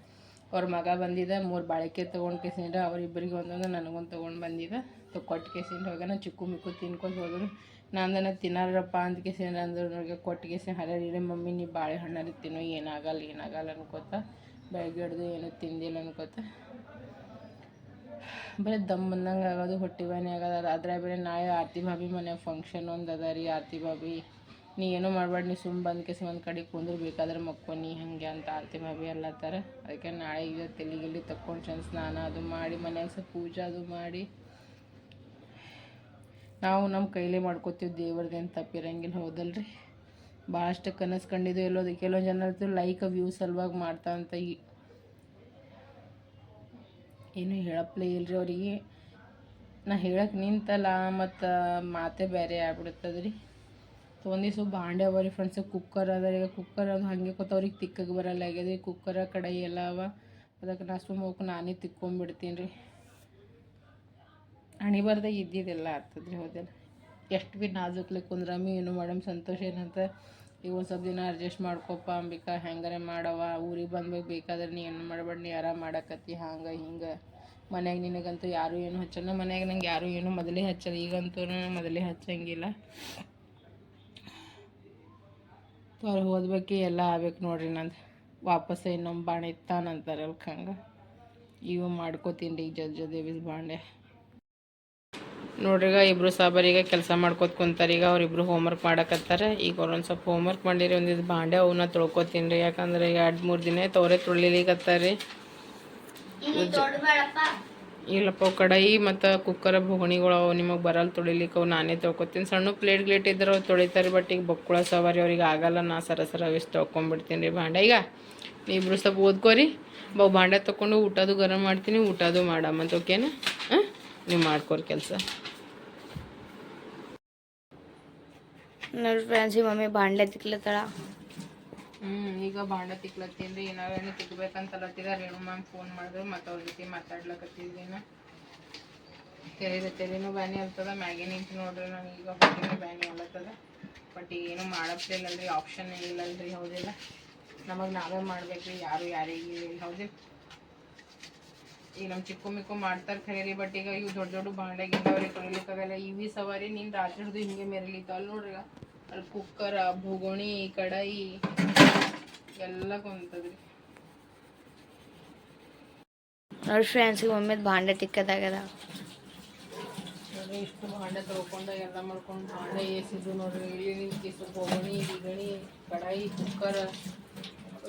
S1: ಅವ್ರ ಮಗ ಬಂದಿದ್ದ ಮೂರು ಬಾಳಿಕೆ ತೊಗೊಂಡು ಕೇಸಿಂದ ಅವ್ರಿಬ್ಬರಿಗೆ ಒಂದೊಂದು ನನಗೊಂದು ತೊಗೊಂಡು ಬಂದಿದ್ದ ತೊ ಕೊಟ್ಟು ಕೇಸಿಂದ ಹೋಗೋಣ ಚಿಕ್ಕು ಮಿಕ್ಕು ತಿನ್ಕೊಂಡು ಹೋದ್ರು. ನಾನು ತಿನ್ನಾರಪ್ಪ ಅಂತ ಕೇಸಿಂದ ಅಂದ್ರೆ. ನನಗೆ ಕೊಟ್ಟು ಕೇಸಿಂದ ಹರಡಿ ಮಮ್ಮಿ ನೀ ಬಾಳೆಹಣ್ಣಲ್ಲಿ ತಿನ್ನೋ. ಏನಾಗಲ್ಲ ಏನಾಗಲ್ಲ ಅನ್ಕೋತ. ಬೆಳಗ್ಗೆ ಹಿಡ್ದು ಏನೂ ತಿಂದಿಲ್ಲ ಅನ್ಕೋತ. ಬರೀ ದಮ್ ಬಂದಂಗೆ ಆಗೋದು, ಹೊಟ್ಟೆ ಬ್ಯಾನೆ ಆಗೋದು ಅದ್ರ ಬೇರೆ ನಾಳೆ ಆರತಿ ಭಾಬಿ ಮನೆ ಫಂಕ್ಷನ್ ಒಂದು ಅದ ರೀ ಆರತಿ ಭಾಬಿ. ನೀ ಏನೂ ಮಾಡಬೇಡ, ನೀ ಸುಮ್ಮ ಬಂದು ಕೇಸಿ ಒಂದು ಕಡೆ ಕುಂದ್ರು ಬೇಕಾದ್ರೆ ನೀ ಹಾಗೆ ಅಂತ ಆರತಿ ಭಾಬಿ ಅಲ್ಲತ್ತಾರ ಅದಕ್ಕೆ ನಾಳೆ ಈಗ ತಲೆ ಗಿಲಿ ತಕ್ಕೊಂಡು ಚಂದ ಸ್ನಾನ ಅದು ಮಾಡಿ, ಮನ್ಯಾಗ ಸ್ವಲ್ಪ ಪೂಜೆ ಅದು ಮಾಡಿ. ನಾವು ನಮ್ಮ ಕೈಲೇ ಮಾಡ್ಕೋತೀವಿ ದೇವ್ರದ್ದೇನು ತಪ್ಪಿರಂಗಿಲ್ಲ, ಹೌದಲ್ರಿ? ಭಾಳಷ್ಟು ಕನಸು ಕಂಡಿದ್ದು ಎಲ್ಲೋದು ಕೆಲವೊಂದು ಜನ ಲೈಕ್ ವ್ಯೂ ಸಲುವಾಗಿ ಮಾಡ್ತಾ ಅಂತ ಏನು ಹೇಳಪ್ಲೇ ಇಲ್ರಿ ಅವರಿಗೆ. ನಾ ಹೇಳಕ್ಕೆ ನಿಂತಲ್ಲ, ಮತ್ತು ಮಾತೇ ಬೇರೆ ಆಗ್ಬಿಡುತ್ತದೆ ರೀ ಒಂದಿವ್ಸ ಬಾಂಡೆ ಅವ ರೀ ಫ್ರೆಂಡ್ಸ್ ಕುಕ್ಕರ್ ಅದ ಈಗ ಕುಕ್ಕರ್ ಅದು ಹಾಗೆ ಕೂತವ್ರಿಗೆ ತಿಕ್ಕಗೆ ಬರಲ್ಲ ಆಗ್ಯದ ಕುಕ್ಕರ ಕಡಾಯಿ ಎಲ್ಲ ಅವ. ಅದಕ್ಕೆ ನಾ ಸುಮ್ಮ ಹೋಗಿ ನಾನೇ ತಿಕ್ಕೊಂಬಿಡ್ತೀನಿ ರೀ ಹಣಿ ಬರ್ದಾಗ ಇದ್ದಿದ್ದೆಲ್ಲ ಆಗ್ತದೆ ರೀ ಹೌದಲ್ಲ. ಎಷ್ಟು ಭೀ ನಾಜುಕ್ಲೆ ಕುಂದ್ರಮ್ಮಿ ಏನು ಮಾಡಮ್, ಸಂತೋಷ ಏನಂತ ಈಗ ಒಂದು ಸ್ವಲ್ಪ ದಿನ ಅಡ್ಜಸ್ಟ್ ಮಾಡ್ಕೊಪ್ಪ, ಅಂಬಿಕಾ ಹೆಂಗಾರೆ ಮಾಡವ ಊರಿಗೆ ಬಂದ್ಬೇಕು ಬೇಕಾದ್ರೆ ನೀ ಏನು ಮಾಡಬೇಡ, ನೀ ಆರಾಮ ಮಾಡಕತ್ತಿ, ಹಂಗೆ, ಹಿಂಗೆ. ಮನ್ಯಾಗ ನಿನಗಂತೂ ಯಾರೂ ಏನು ಹಚ್ಚಲ್ಲ, ಮನ್ಯಾಗ ನಂಗೆ ಯಾರೂ ಏನು ಮೊದಲೇ ಹಚ್ಚಲ್ಲ, ಈಗಂತೂ ಮೊದಲೇ ಹಚ್ಚಂಗಿಲ್ಲ. ಅವ್ರು ಹೋದ್ಬೇಕು ಎಲ್ಲ ಆಗ್ಬೇಕು ನೋಡ್ರಿ ನಂದು. ವಾಪಸ್ ಇನ್ನೊಂದು ಬಾಣೆ ಇತ್ತಾನಂತಾರಲ್ಲ ಹಂಗೆ. ಇವು ಮಾಡ್ಕೋತೀನಿ ರೀ ದೇವಿ ಬಾಂಡೆ. ನೋಡ್ರಿ ಈಗ ಇಬ್ರು ಈಗ ಕೆಲಸ ಮಾಡ್ಕೋತ ಕುಂತಾರ. ಈಗ ಅವ್ರಿಬ್ರು ಹೋಮ್ವರ್ಕ್ ಮಾಡಕತ್ತಾರೆ. ಈಗ ಅವ್ರೊಂದು ಸ್ವಲ್ಪ ಹೋಮ್ವರ್ಕ್ ಮಾಡಿರಿ ಒಂದಿದ್ದು ಬಾಂಡೆ ಅವನ್ನ ತೊಳ್ಕೊತೀನಿ ರೀ. ಯಾಕಂದ್ರೆ ಈಗ ಎರಡು ಮೂರು ದಿನ ತೊವರೆ ತೊಳಿಲಿಕತ್ತಾರೆ ಇಲ್ಲಪ್ಪ ಕಡಾಯಿ ಮತ್ತು ಕುಕ್ಕರ ಭೋಗಣಿಗಳು ಅವು ನಿಮಗೆ ಬರಲ್ಲ ತೊಳಿಲಿಕ್ಕೆ ಅವು ನಾನೇ ತೊಳ್ಕೊತೀನಿ. ಸಣ್ಣ ಪ್ಲೇಟ್ ಗ್ಲೇಟ್ ಇದ್ರೆ ಅವ್ರು ತೊಳಿತಾರೆ ಬಟ್ ಈಗ ಬೊಕ್ಕುಳ ಸವಾರಿ ಅವ್ರಿಗೆ ಆಗಲ್ಲ ನಾ ಸರ ಸರ ಅವಿಷ್ಟು ತೊಳ್ಕೊಂಬಿಡ್ತೀನಿ ರೀ ಭಾಂಡೆ ಈಗ ಇಬ್ರು ಸ್ವಲ್ಪ ಓದ್ಕೋರಿ ಬಾವು ಭಾಂಡೆ ತೊಗೊಂಡು ಊಟದು ಗರಂ ಮಾಡ್ತೀನಿ ಊಟದು ಮಾಡಮ್ಮಂತ ಓಕೆನಾ ಹಾಂ? ನೀವು ಮಾಡ್ಕೋರಿ ಕೆಲಸ.
S2: ನೋಡಿ ಫ್ರೆಂಡ್ಸ್ ಈ ಮಮ್ಮಿ ಬಾಂಡೆ ತಿಕ್ಲತ್ತಾಳ.
S1: ಹ್ಞೂ ಈಗ ಬಾಂಡೆ ತಿಕ್ಲತ್ತೀನಿ ರೀ ಏನಾರೇನು ತಿಕ್ಬೇಕಂತಲತ್ತಿದ ರೇಣು ಮ್ಯಾಮ್ ಫೋನ್ ಮಾಡಿದ್ರು, ಮತ್ತು ಅವ್ರ ಜೊತೆ ಮಾತಾಡ್ಲಕತ್ತಿದ್ದೀನಿ ತೆರೆದ ತೆರೆನೂ ಬ್ಯಾನಿ ಆಗ್ತದ, ಮ್ಯಾಗಿ ನಿಂತು ನೋಡ್ರಿ ನಾನು ಈಗ ಹೊಟ್ಟೆನೂ ಬ್ಯಾನಿ ಆಗ್ಲತ್ತದ. ಬಟ್ ಏನು ಮಾಡಪ್ಲಿಲ್ಲಲ್ರಿ ಆಪ್ಷನ್ ಇಲ್ಲಲ್ರಿ, ಹೌದಿಲ್ಲ. ನಮಗೆ ನಾವೇ ಮಾಡ್ಬೇಕ್ರಿ, ಯಾರು ಯಾರಿಗೆ ಹೌದಿಲ್ಲ. ಈಗ ನಮ್ಮ ಚಿಕ್ಕು ಮಿಕ್ಕು ಮಾಡ್ತಾರೆ ಖರೀರಿ ಬಟ್ ಈಗ ಇವು ದೊಡ್ಡ ದೊಡ್ಡ ಬಾಂಡೆಗಿಂದವ್ರಿ ತೊಳಿಲಿಕ್ಕಾಗಲ್ಲ ಇವಿ ಸವಾರಿ ನೀನು ರಾತ್ರಿ ಹಿಡಿದು ಹಿಂಗೆ ಅಲ್ಲಿ ನೋಡ್ರಿ ಅಲ್ಲಿ ಕುಕ್ಕರ ಭೂಗೋಣಿ ಕಡಾಯಿ ಎಲ್ಲ ಕುಂತದ್ರಿ.
S2: ನೋಡಿ ಫ್ರೆಂಡ್ಸ್ ಒಮ್ಮೆ ಬಾಂಡೆ
S1: ತಿಕ್ಕದಾಗದ. ಇಷ್ಟು ಭಾಂಡೆ ತೊಳ್ಕೊಂಡು ಎಲ್ಲ ಮಾಡ್ಕೊಂಡು ಭಾಂಡೆ ಏಸಿದ್ದು ನೋಡ್ರಿ. ಇಲ್ಲಿ ನಿಂತು ಬೋಗಣಿ ಬಿಗಣಿ ಕಡಾಯಿ ಕುಕ್ಕರ್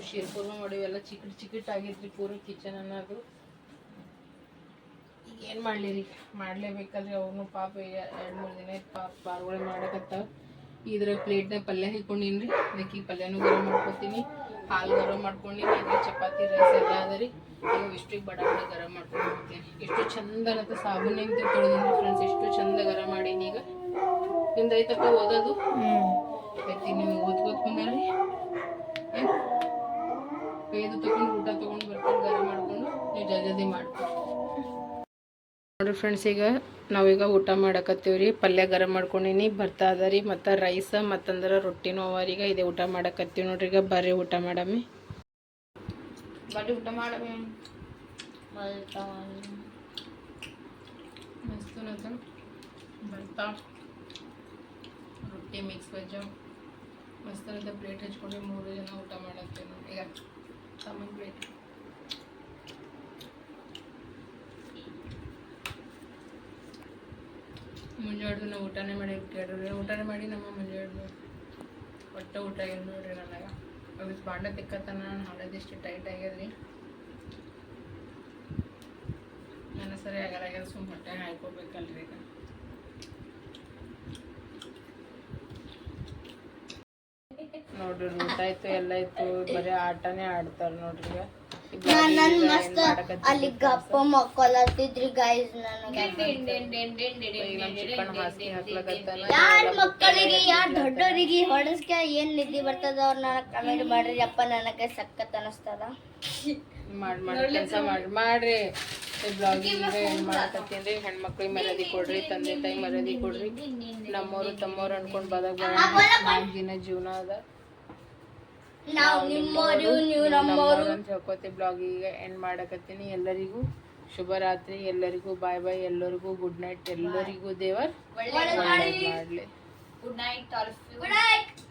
S1: ಶಿರ್ಪುರ್ಮ ಮಾಡಿವೆಲ್ಲ ಎಲ್ಲ ಚಿಕ್ಕಟ್ಟಾಗಿತ್ತು ಚಿಕ್ಕಟ್ ಆಗೈತ್ರಿ ಪೂರ ಕಿಚನ್ ಅನ್ನೋದು. ಏನು ಮಾಡಲಿ ರೀ ಮಾಡಲೇಬೇಕಲ್ರಿ ಅವನು ಪಾಪ ಎರಡು ಮೂರು ದಿನ ಆಯ್ತ್ ಪಾಪ ಪಾರ್ಗಳು ಮಾಡಕತ್ತಾವ. ಇದ್ರ ಪ್ಲೇಟ್ನಾಗ ಪಲ್ಯ ಹಿಡ್ಕೊಂಡೀನಿ ಅದಕ್ಕೆ ಪಲ್ಯನೂ ಗರಂ ಮಾಡ್ಕೊತೀನಿ. ಹಾಲು ಗರಂ ಮಾಡ್ಕೊಂಡಿನಿ. ಇದ್ರ ಚಪಾತಿ, ರೈಸ್ ಎಲ್ಲ ಅದ ರೀ ಈಗ ಇಷ್ಟಿಗೆ ಬಡ ಗರಂ ಮಾಡ್ಕೊಂಡು ಎಷ್ಟು ಚಂದ ಅನ್ನತ್ತೆ ಸಾಬೂನಿಂದ ತೊಳೆದೀನಿ ಫ್ರೆಂಡ್ಸ್ ಎಷ್ಟು ಚಂದ ಗರಂ ಮಾಡೀನಿ ಈಗ. ನಿಮ್ದು ಐತಕ್ಕ ಓದೋದು? ಐತಿ ನೀವು ಓದ್ಕೋತ ಕುಂದ್ರಿ ಕೈದು ತಗೊಂಡು ಊಟ ತಗೊಂಡು ಬರ್ಕೊಂಡು ಗರಂ ಮಾಡ್ಕೊಂಡು. ನೀವು ಜಲ್ದಿ ಮಾಡ್ತೀವಿ ನೋಡ್ರಿ ಫ್ರೆಂಡ್ಸ್ ಈಗ ನಾವೀಗ ಊಟ ಮಾಡಕತ್ತೀವಿ ರೀ ಪಲ್ಯ ಗರಂ ಮಾಡ್ಕೊಂಡಿನಿ ಬರ್ತಾ ಅದ ರೀ, ಮತ್ತು ರೈಸ್ ಮತ್ತಂದ್ರೆ ರೊಟ್ಟಿನೂ ಅವ ರೀ ಇದೆ ಊಟ ಮಾಡಕತ್ತೀವಿ ನೋಡ್ರಿ, ಈಗ ಬರ್ರಿ ಊಟ ಮಾಡಮ್ಮಿ ಬರ್ರಿ ಊಟ ಮಾಡಮ್ಮಿ ಬರ್ತಾ. ರೊಟ್ಟಿ ಮಿಕ್ಸ್ ವೆಜ್ ಮಸ್ತ್ ಪ್ಲೇಟ್ ಹಚ್ಕೊಂಡು ಮೂರು ಜನ ಊಟ ಮಾಡತ್ತೀವಿ ನೋಡಿ ಈಗ ಸಾಮಾನು ಪ್ಲೇಟ್ ಮುಂಜಾಡ್ದು ನಾವು ಊಟನೇ ಮಾಡಿ ಕೇಳಿದ್ರೆ, ಊಟನೇ ಮಾಡಿ ನಮ್ಮ ಮುಂಜಾಡ್ದು ಒಟ್ಟು ಊಟ ಇಲ್ಲ ನೋಡ್ರಿ ನನಗೆ ಅವಿಸ್ ಬಾಂಡೆ ತಿಕ್ಕತ್ತನ ನಾನು ಹಾಡೋದಿಷ್ಟು ಟೈಟ್ ಆಗ್ಯದ್ರಿ ನಾನು ಸರಿ ಆಗಲ್ಲ ಸುಮ್ಮ ಹೊಟ್ಟೆ ಹಾಕೋಬೇಕಲ್ರಿ ಈಗ. ನೋಡ್ರಿ, ಊಟ ಆಯ್ತು, ಎಲ್ಲ ಆಯ್ತು. ಬರೀ ಆಟನೇ ಆಡ್ತಾರೆ ನೋಡ್ರಿ ಈಗ.
S2: ನನ್ ಮಸ್ತ್ ಅಲ್ಲಿ ಗಪ್ಪ ಮಕ್ಕಳತ್ತಿದ್ರಿ ಗೈಸ್. ಯಾರ ಮಕ್ಕಳಿಗೆ ಯಾರ ದೊಡ್ಡವರಿಗೆ ಹೊಡಸ್ಕ ಏನ್ ನಿದ್ದೆ ಬರ್ತದ ಅವ್ರ ನನಗೆ ಕಮೆಂಟ್ ಮಾಡ್ರಿ ಅಪ್ಪ ನನಗೆ ಸಖತ್ ಅನಸ್ತದ.
S1: ಮಾಡ್ ಮಾಡಿ ಕೆಲಸ ಮಾಡಿ ಮಾಡ್ರಿ. ಏನ್ ಮಾಡಕತ್ತೀನಿ ಹೆಣ್ಮಕ್ಳಿಗೆ ಮರ್ಯಾದೆ ಕೊಡ್ರಿ ತಂದೆ ತಾಯಿ ಮರ್ಯಾದೆ ಕೊಡ್ರಿ. ನಮ್ಮವರು ತಮ್ಮವ್ರು ಅನ್ಕೊಂಡ್ ಬದಾಗ ನಾಲ್ಕು ದಿನ ಜೀವನ ಅದ.
S2: ನಾವು ನೀವು
S1: ಬ್ಲಾಗ್ ಈಗ ಎಂಡ್ ಮಾಡಕತ್ತೀನಿ. ಎಲ್ಲರಿಗೂ ಶುಭರಾತ್ರಿ. ಎಲ್ಲರಿಗೂ ಬಾಯ್ ಬಾಯ್ ಎಲ್ಲರಿಗೂ ಗುಡ್ ನೈಟ್ ಎಲ್ಲರಿಗೂ ದೇವರ್ ಒಳ್ಳೇದ್ ಮಾಡ್ಲಿ.
S3: Good night
S2: good night